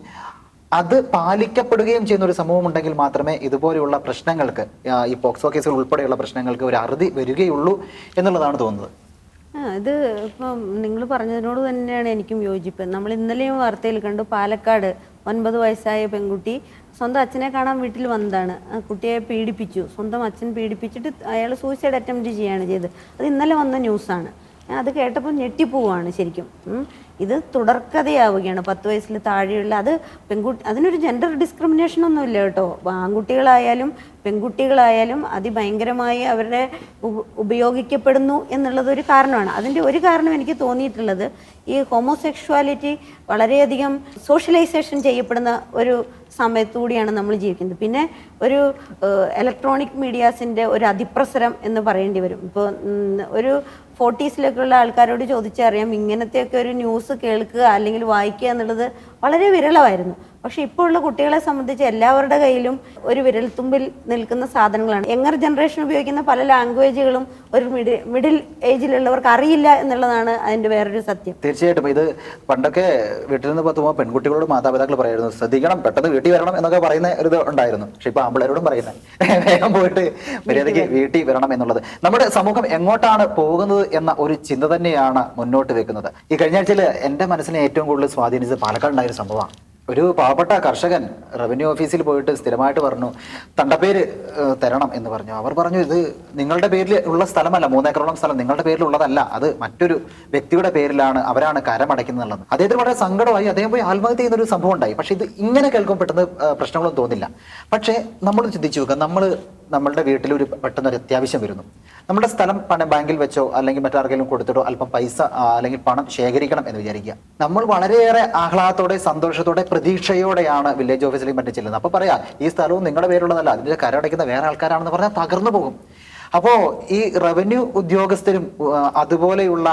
അത് പാലിക്കപ്പെടുകയും ചെയ്യുന്ന ഒരു സമൂഹം ഉണ്ടെങ്കിൽ മാത്രമേ ഇതുപോലെയുള്ള പ്രശ്നങ്ങൾക്ക് ഈ പോക്സോ കേസുകൾ ഉൾപ്പെടെയുള്ള പ്രശ്നങ്ങൾക്ക് ഒരു അറുതി വരികയുള്ളൂ എന്നുള്ളതാണ് തോന്നുന്നത്. ഇത് ഇപ്പം നിങ്ങൾ പറഞ്ഞതിനോട് തന്നെയാണ് എനിക്കും യോജിപ്പ്. നമ്മൾ ഇന്നലെയും വാർത്തയിൽ കണ്ടു പാലക്കാട് ഒൻപത് വയസ്സായ പെൺകുട്ടി സ്വന്തം അച്ഛനെ കാണാൻ വീട്ടിൽ വന്നതാണ്. കുട്ടിയെ പീഡിപ്പിച്ചു. സ്വന്തം അച്ഛൻ പീഡിപ്പിച്ചിട്ട് അയാൾ സൂയിസൈഡ് അറ്റംപ്റ്റ് ചെയ്യുകയാണ് ചെയ്തത്. അത് ഇന്നലെ വന്ന ന്യൂസാണ് അത് കേട്ടപ്പോൾ ഞെട്ടിപ്പോവാണ് ശരിക്കും. ഇത് തുടർക്കഥയാവുകയാണ്. പത്ത് വയസ്സിൽ താഴെയുള്ള അത് പെൺകുട്ടി അതിനൊരു ജെൻഡർ ഡിസ്ക്രിമിനേഷൻ ഒന്നും ഇല്ല കേട്ടോ ആൺകുട്ടികളായാലും പെൺകുട്ടികളായാലും അതിഭയങ്കരമായി അവരുടെ ഉപ- ഉപയോഗിക്കപ്പെടുന്നു എന്നുള്ളത് ഒരു കാരണമാണ്. അതിന്റെ ഒരു കാരണം എനിക്ക് തോന്നിയിട്ടുള്ളത് ഈ ഹോമോസെക്ഷുവാലിറ്റി വളരെയധികം സോഷ്യലൈസേഷൻ ചെയ്യപ്പെടുന്ന ഒരു സമയത്തുകൂടിയാണ് നമ്മൾ ജീവിക്കുന്നത്. പിന്നെ ഒരു ഇലക്ട്രോണിക് മീഡിയാസിന്റെ ഒരു അതിപ്രസരം എന്ന് പറയേണ്ടി വരും. ഇപ്പോൾ ഒരു ഫോർട്ടീസിലൊക്കെയുള്ള ആൾക്കാരോട് ചോദിച്ചറിയാം. ഇങ്ങനത്തെയൊക്കെ ഒരു ന്യൂസ് കേൾക്കുക അല്ലെങ്കിൽ വായിക്കുക എന്നുള്ളത് വളരെ വിരളമായിരുന്നു. പക്ഷെ ഇപ്പോൾ ഉള്ള കുട്ടികളെ സംബന്ധിച്ച് എല്ലാവരുടെ കയ്യിലും ഒരു വിരൽത്തുമ്പിൽ നിൽക്കുന്ന സാധനങ്ങളാണ്. യങ്ങർ ജനറേഷൻ ഉപയോഗിക്കുന്ന പല ലാംഗ്വേജുകളും ഒരു മിഡിൽ മിഡിൽ ഏജിലുള്ളവർക്ക് അറിയില്ല എന്നുള്ളതാണ് അതിന്റെ വേറൊരു സത്യം. തീർച്ചയായിട്ടും. ഇത് പണ്ടൊക്കെ വീട്ടിൽ നിന്ന് പത്തുമ്പോൾ പെൺകുട്ടികളോട് മാതാപിതാക്കൾ പറയായിരുന്നു ശ്രദ്ധിക്കണം പെട്ടെന്ന് വീട്ടിൽ വരണം എന്നൊക്കെ പറയുന്ന ഒരു ഇത് ഉണ്ടായിരുന്നു. പക്ഷെ ഇപ്പൊ ആമ്പിളരോടും പറയുന്നത് വേഗം പോയിട്ട് മര്യാദയ്ക്ക് വീട്ടിൽ വരണം. എന്നുള്ളത്. നമ്മുടെ സമൂഹം എങ്ങോട്ടാണ് പോകുന്നത് എന്ന ഒരു ചിന്ത തന്നെയാണ് മുന്നോട്ട് വെക്കുന്നത്. ഈ കഴിഞ്ഞ ആഴ്ചയിൽ എന്റെ മനസ്സിനെ ഏറ്റവും കൂടുതൽ സ്വാധീനിച്ചത് പാലക്കാട് ഉണ്ടായ ഒരു സംഭവമാണ്. ഒരു പാവപ്പെട്ട കർഷകൻ റവന്യൂ ഓഫീസിൽ പോയിട്ട് സ്ഥിരമായിട്ട് പറഞ്ഞു തണ്ടപ്പേര് പേര് തരണം എന്ന് പറഞ്ഞു. അവർ പറഞ്ഞു ഇത് നിങ്ങളുടെ പേരിൽ ഉള്ള സ്ഥലമല്ല മൂന്നേക്കറോളം സ്ഥലം നിങ്ങളുടെ പേരിലുള്ളതല്ല അത് മറ്റൊരു വ്യക്തിയുടെ പേരിലാണ് അവരാണ് കരമടയ്ക്കുന്നുള്ളത് അദ്ദേഹത്തിന് വളരെ സങ്കടമായി അദ്ദേഹം പോയി ആത്മഹത്യ ചെയ്യുന്ന ഒരു സംഭവം ഉണ്ടായി. പക്ഷെ ഇത് ഇങ്ങനെ കേൾക്കുമ്പോൾ പെട്ടെന്ന് പ്രശ്നങ്ങളൊന്നും തോന്നില്ല. പക്ഷേ നമ്മൾ ചിന്തിച്ചു നോക്കുക നമ്മൾ നമ്മളുടെ വീട്ടിൽ ഒരു പെട്ടെന്ന് അത്യാവശ്യം വരുന്നു. നമ്മുടെ സ്ഥലം പണം ബാങ്കിൽ വെച്ചോ അല്ലെങ്കിൽ മറ്റാർക്കെങ്കിലും കൊടുത്തിട്ടോ അല്പം പൈസ അല്ലെങ്കിൽ പണം ശേഖരിക്കണം എന്ന് വിചാരിക്കുക. നമ്മൾ വളരെയേറെ ആഹ്ലാദത്തോടെ സന്തോഷത്തോടെ പ്രതീക്ഷയോടെയാണ് വില്ലേജ് ഓഫീസിലേക്ക് മറ്റും ചെല്ലുന്നത്. അപ്പോൾ പറയാ ഈ സ്ഥലവും നിങ്ങളുടെ പേരുള്ളതല്ല അതിന്റെ കരടയ്ക്കുന്ന വേറെ ആൾക്കാരാണെന്ന് പറഞ്ഞാൽ തകർന്നു പോകും. അപ്പോ ഈ റവന്യൂ ഉദ്യോഗസ്ഥരും അതുപോലെയുള്ള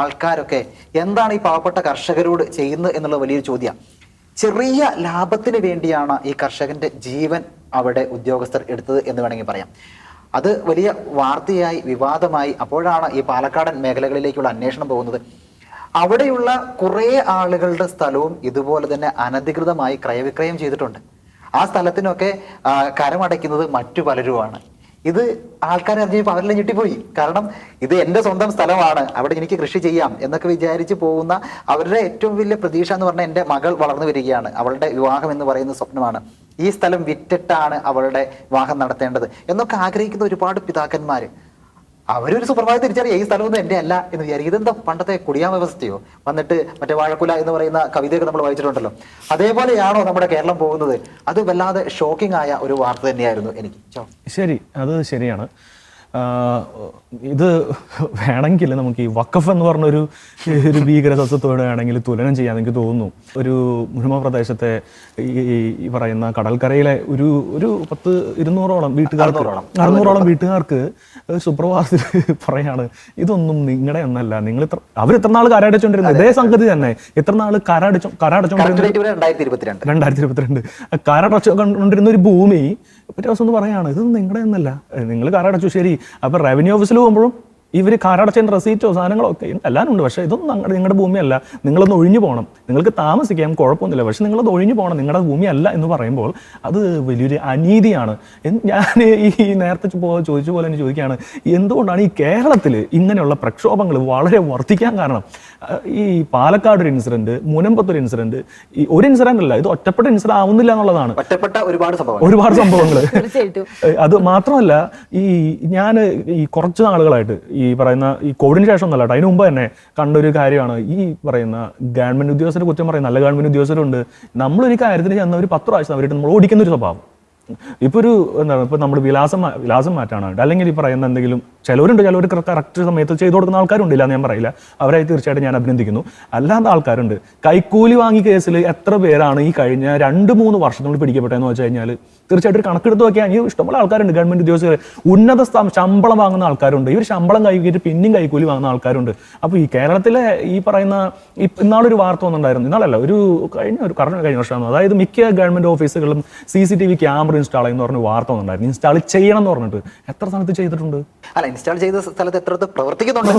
ആൾക്കാരൊക്കെ എന്താണ് ഈ പാവപ്പെട്ട കർഷകരോട് ചെയ്യുന്നത് എന്നുള്ള വലിയൊരു ചോദ്യം. ചെറിയ ലാഭത്തിന് വേണ്ടിയാണ് ഈ കർഷകന്റെ ജീവൻ അവിടെ ഉദ്യോഗസ്ഥർ എടുത്തത് എന്ന് വേണമെങ്കിൽ പറയാം. അത് വലിയ വാർത്തയായി വിവാദമായി അപ്പോഴാണ് ഈ പാലക്കാടൻ മേഖലകളിലേക്കുള്ള അന്വേഷണം പോകുന്നത്. അവിടെയുള്ള കുറേ ആളുകളുടെ സ്ഥലവും ഇതുപോലെ തന്നെ അനധികൃതമായി ക്രയവിക്രയം ചെയ്തിട്ടുണ്ട്. ആ സ്ഥലത്തിനൊക്കെ കരമടയ്ക്കുന്നത് മറ്റു പലരുമാണ്. ഇത് ആൾക്കാർ അറിഞ്ഞപ്പോൾ അവരെല്ലാം ഞെട്ടിപ്പോയി. കാരണം ഇത് എന്റെ സ്വന്തം സ്ഥലമാണ്. അവിടെ എനിക്ക് കൃഷി ചെയ്യാം എന്നൊക്കെ വിചാരിച്ച് പോകുന്ന അവരുടെ ഏറ്റവും വലിയ പ്രതീക്ഷ എന്ന് പറഞ്ഞാൽ എന്റെ മകൾ വളർന്നു വരികയാണ്. അവളുടെ വിവാഹം എന്ന് പറയുന്ന സ്വപ്നമാണ്. ഈ സ്ഥലം വിറ്റിട്ടാണ് അവളുടെ വിവാഹം നടത്തേണ്ടത് എന്നൊക്കെ ആഗ്രഹിക്കുന്ന ഒരുപാട് പിതാക്കന്മാർ അവരൊരു സുപ്രഭാതം തിരിച്ചറിയാം ഈ സ്ഥലമൊന്നും എന്റെ അല്ല എന്ന് വിചാരിക്കും. ഇതെന്താ പണ്ടത്തെ കുടിയാൻ വ്യവസ്ഥയോ? വന്നിട്ട് മറ്റേ വാഴക്കുല എന്ന് പറയുന്ന കവിതയൊക്കെ നമ്മൾ വായിച്ചിട്ടുണ്ടല്ലോ. അതേപോലെയാണോ നമ്മുടെ കേരളം പോകുന്നത്? അത് വല്ലാതെ ഷോക്കിംഗ് ആയ ഒരു വാർത്ത തന്നെയായിരുന്നു എനിക്ക്. ശരി അത് ശരിയാണ്. ഇത് വേണമെങ്കിൽ നമുക്ക് ഈ വക്കഫ് എന്ന് പറഞ്ഞൊരു ഒരു ഭീകര തത്വത്തോട് വേണമെങ്കിൽ തുലനം ചെയ്യാൻ എനിക്ക് തോന്നുന്നു. ഒരു മുഴുമ പ്രദേശത്തെ ഈ പറയുന്ന കടൽക്കരയിലെ ഒരു ഒരു പത്ത് ഇരുന്നൂറോളം വീട്ടുകാർക്ക് അറുന്നൂറോളം. വീട്ടുകാർക്ക് സുപ്രഭാതത്തിൽ പറയാണ് ഇതൊന്നും നിങ്ങളുടെ ഒന്നല്ല. നിങ്ങൾ ഇത്ര അവർ ഇത്ര നാൾ കരടിച്ചോണ്ടിരുന്നത് ഇതേ സംഗതി തന്നെ. ഇത്ര നാൾ കരടച്ചോ വരെ രണ്ടായിരത്തി ഇരുപത്തിരണ്ട്. രണ്ടായിരത്തി ഇരുപത്തിരണ്ട്. കാരടച്ചു കൊണ്ടിരുന്ന ഒരു ഭൂമി പിറ്റേ ദിവസം ഒന്ന് പറയാണ് ഇത് നിങ്ങളുടെ ഒന്നല്ല നിങ്ങൾ കാറടച്ചു. ശരി. അപ്പോൾ റവന്യൂ ഓഫീസിൽ പോകുമ്പോഴും ഇവർ കാരടച്ചതിന്റെ റെസീറ്റോ സാധനങ്ങളോ ഒക്കെ എല്ലാം ഉണ്ട്. പക്ഷേ ഇതൊന്നും ഞങ്ങളുടെ നിങ്ങളുടെ ഭൂമിയല്ല. നിങ്ങളൊന്ന് ഒഴിഞ്ഞു പോകണം നിങ്ങൾക്ക് താമസിക്കാം. കുഴപ്പമൊന്നുമില്ല. പക്ഷേ നിങ്ങളത് ഒഴിഞ്ഞു പോകണം നിങ്ങളുടെ ഭൂമിയല്ല എന്ന് പറയുമ്പോൾ അത് വലിയൊരു അനീതിയാണ്. ഞാൻ ഈ നേരത്തെ ചോദിച്ച പോലെ തന്നെ ചോദിക്കുകയാണ്. എന്തുകൊണ്ടാണ് ഈ കേരളത്തിൽ ഇങ്ങനെയുള്ള പ്രക്ഷോഭങ്ങൾ വളരെ വർദ്ധിക്കാൻ കാരണം? ഈ പാലക്കാട് ഒരു ഇൻസിഡന്റ് മുനമ്പത്തൊരു ഇൻസിഡന്റ് ഈ ഒരു ഇൻസിഡന്റ് അല്ല. ഇത് ഒറ്റപ്പെട്ട ഇൻസിഡന്റ് ആവുന്നില്ല എന്നുള്ളതാണ്. ഒറ്റപ്പെട്ട ഒരുപാട് സംഭവങ്ങൾ ഒരുപാട് സംഭവങ്ങൾ അത് മാത്രമല്ല ഈ ഞാൻ ഈ കുറച്ച് നാളുകളായിട്ട് ഈ പറയുന്ന ഈ കോവിഡിന് ശേഷം ഒന്നല്ല കേട്ടോ. അതിന് മുമ്പ് തന്നെ കണ്ടൊരു കാര്യമാണ്. ഈ പറയുന്ന ഗവൺമെന്റ് ഉദ്യോഗസ്ഥരെ കുറ്റം പറയും നല്ല ഗവൺമെന്റ് ഉദ്യോഗസ്ഥരുണ്ട്. നമ്മളൊരു കാര്യത്തിന് ചെന്ന ഒരു പത്ത് പ്രാവശ്യം അവരുടെ നമ്മൾ ഓടിക്കുന്ന ഒരു സ്വഭാവം. ഇപ്പൊ ഒരു എന്താണ് ഇപ്പൊ നമ്മൾ വിലാസം വിലാസം മാറ്റാണ്. അല്ലെങ്കിൽ ഈ പറയുന്ന എന്തെങ്കിലും ചിലവരുണ്ട് ചിലവർ കറക്റ്റ് സമയത്ത് ചെയ്തു കൊടുക്കുന്ന ആൾക്കാരുണ്ട് ഇല്ല എന്ന് ഞാൻ പറയില്ല. അവരെ തീർച്ചയായിട്ടും ഞാൻ അഭിനന്ദിക്കുന്നു. അല്ലാത്ത ആൾക്കാരുണ്ട്. കൈക്കൂലി വാങ്ങി കേസിൽ എത്ര പേരാണ് ഈ കഴിഞ്ഞ രണ്ട് മൂന്ന് വർഷത്തിനുള്ളിൽ പിടിക്കപ്പെട്ടതെന്ന് വെച്ച് കഴിഞ്ഞാൽ തീർച്ചയായിട്ടും ഒരു കണക്കെടുത്ത് നോക്കിയാൽ ഇഷ്ടമുള്ള ഇഷ്ടംപോലെ ആൾക്കാരുണ്ട്. ഗവൺമെന്റ് ഉദ്യോഗസ്ഥർ ഉന്നത ശമ്പളം വാങ്ങുന്ന ആൾക്കാരുണ്ട്. ഇവർ ശമ്പളം കൈകിട്ട് പിന്നെയും കൈക്കൂലി വാങ്ങുന്ന ആൾക്കാരുണ്ട്. അപ്പോൾ ഈ കേരളത്തിലെ ഈ പറയുന്ന ഇന്നാളൊരു വാർത്ത വന്നിട്ടുണ്ടായിരുന്നു. ഇന്നാളല്ല ഒരു കഴിഞ്ഞ ഒരു കറണ്ട് കഴിഞ്ഞ വർഷമാണ് അതായത് മിക്ക ഗവൺമെന്റ് ഓഫീസുകളും C C T V camera install ചെയ്യുന്ന പറഞ്ഞ വാർത്ത വന്നിട്ടുണ്ടായിരുന്നു. ഇൻസ്റ്റാൾ ചെയ്യണം എന്ന് പറഞ്ഞിട്ട്. എത്ര സ്ഥലത്ത് ചെയ്തിട്ടുണ്ട്? അല്ല ഇൻസ്റ്റാൾ ചെയ്ത സ്ഥലത്ത് എത്ര പ്രവർത്തിക്കുന്നുണ്ട്?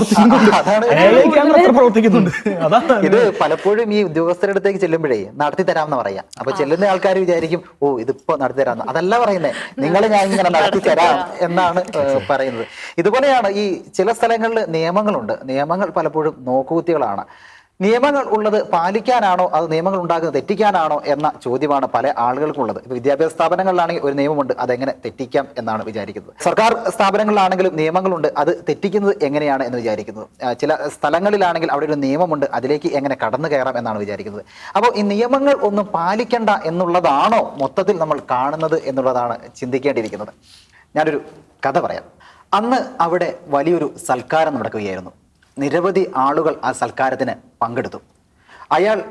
ഇത് പലപ്പോഴും ഈ ഉദ്യോഗസ്ഥരുടെ അടുത്തേക്ക് ചെല്ലുമ്പോഴേ നടത്തി തരാമെന്ന് പറയാം. അപ്പൊ ചെല്ലുന്ന ആൾക്കാർ വിചാരിക്കും ഓ ഇതിപ്പോ നടത്തി തരാമെന്ന് അതല്ല പറയുന്നത് നിങ്ങൾ ഞാൻ ഇങ്ങനെ നടത്തി തരാം എന്നാണ് പറയുന്നത്. ഇതുപോലെയാണ് ഈ ചില സ്ഥലങ്ങളിൽ നിയമങ്ങളുണ്ട്. നിയമങ്ങൾ പലപ്പോഴും നോക്കുകുത്തികളാണ്. നിയമങ്ങൾ ഉള്ളത് പാലിക്കാനാണോ? അത് നിയമങ്ങൾ ഉണ്ടാക്കുന്നത് തെറ്റിക്കാനാണോ? എന്ന ചോദ്യമാണ് പല ആളുകൾക്കുള്ളത്. ഇപ്പൊ വിദ്യാഭ്യാസ സ്ഥാപനങ്ങളിലാണെങ്കിൽ ഒരു നിയമമുണ്ട് അതെങ്ങനെ തെറ്റിക്കാം എന്നാണ് വിചാരിക്കുന്നത്. സർക്കാർ സ്ഥാപനങ്ങളിലാണെങ്കിലും നിയമങ്ങളുണ്ട് അത് തെറ്റിക്കുന്നത് എങ്ങനെയാണ് എന്ന് വിചാരിക്കുന്നത്. ചില സ്ഥലങ്ങളിലാണെങ്കിൽ അവിടെ ഒരു നിയമമുണ്ട് അതിലേക്ക് എങ്ങനെ കടന്നു കയറാം എന്നാണ് വിചാരിക്കുന്നത്. അപ്പോൾ ഈ നിയമങ്ങൾ ഒന്നും പാലിക്കേണ്ട എന്നുള്ളതാണോ മൊത്തത്തിൽ നമ്മൾ കാണുന്നത് എന്നുള്ളതാണ് ചിന്തിക്കേണ്ടിയിരിക്കുന്നത്. ഞാനൊരു കഥ പറയാം. അന്ന് അവിടെ വലിയൊരു സൽക്കാരം നടക്കുകയായിരുന്നു. നിരവധി ആളുകൾ ആ സൽക്കാരത്തിന് പങ്കെടുത്തു. അയാൾ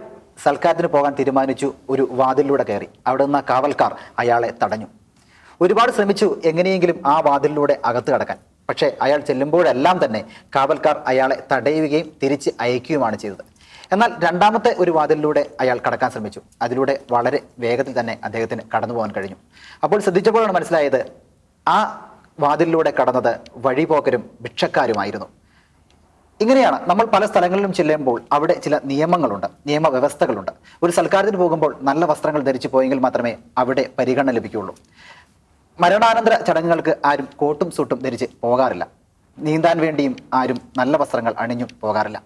സൽക്കാരത്തിന് പോകാൻ തീരുമാനിച്ചു ഒരു വാതിലിലൂടെ കയറി. അവിടെ നിന്ന് കാവൽക്കാർ അയാളെ തടഞ്ഞു. ഒരുപാട് ശ്രമിച്ചു എങ്ങനെയെങ്കിലും ആ വാതിലിലൂടെ അകത്ത് കടക്കാൻ. പക്ഷേ അയാൾ ചെല്ലുമ്പോഴെല്ലാം തന്നെ കാവൽക്കാർ അയാളെ തടയുകയും തിരിച്ച് അയക്കുകയുമാണ് ചെയ്തത്. എന്നാൽ രണ്ടാമത്തെ ഒരു വാതിലിലൂടെ അയാൾ കടക്കാൻ ശ്രമിച്ചു. അതിലൂടെ വളരെ വേഗത്തിൽ തന്നെ അദ്ദേഹത്തിന് കടന്നു പോകാൻ കഴിഞ്ഞു. അപ്പോൾ ശ്രദ്ധിച്ചപ്പോഴാണ് മനസ്സിലായത് ആ വാതിലിലൂടെ കടന്നത് വഴിപോക്കരും ഭിക്ഷക്കാരുമായിരുന്നു. ഇങ്ങനെയാണ് നമ്മൾ പല സ്ഥലങ്ങളിലും ചെല്ലുമ്പോൾ അവിടെ ചില നിയമങ്ങളുണ്ട് നിയമവ്യവസ്ഥകളുണ്ട്. ഒരു സൽക്കാരത്തിന് പോകുമ്പോൾ നല്ല വസ്ത്രങ്ങൾ ധരിച്ചു പോയെങ്കിൽ മാത്രമേ അവിടെ പരിഗണന ലഭിക്കുകയുള്ളൂ. മരണാനന്തര ചടങ്ങുകൾക്ക് ആരും കോട്ടും സൂട്ടും ധരിച്ച് പോകാറില്ല. നീന്താൻ വേണ്ടിയും ആരും നല്ല വസ്ത്രങ്ങൾ അണിഞ്ഞു പോകാറില്ല.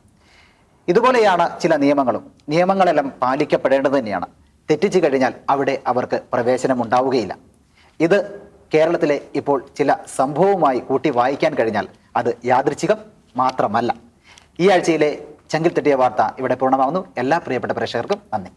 ഇതുപോലെയാണ് ചില നിയമങ്ങളും. നിയമങ്ങളെല്ലാം പാലിക്കപ്പെടേണ്ടത് തന്നെയാണ്. തെറ്റിച്ചു കഴിഞ്ഞാൽ അവിടെ അവർക്ക് പ്രവേശനം ഉണ്ടാവുകയില്ല ഇത് കേരളത്തിലെ ഇപ്പോൾ ചില സംഭവവുമായി കൂട്ടി വായിക്കാൻ കഴിഞ്ഞാൽ അത് യാദൃച്ഛികം മാത്രമല്ല. ഈ ആഴ്ചയിലെ ചങ്കിൽ തെറ്റിയ വാർത്ത ഇവിടെ പൂർണമാകുന്നു എല്ലാ പ്രിയപ്പെട്ട പ്രേക്ഷകർക്കും നന്ദി.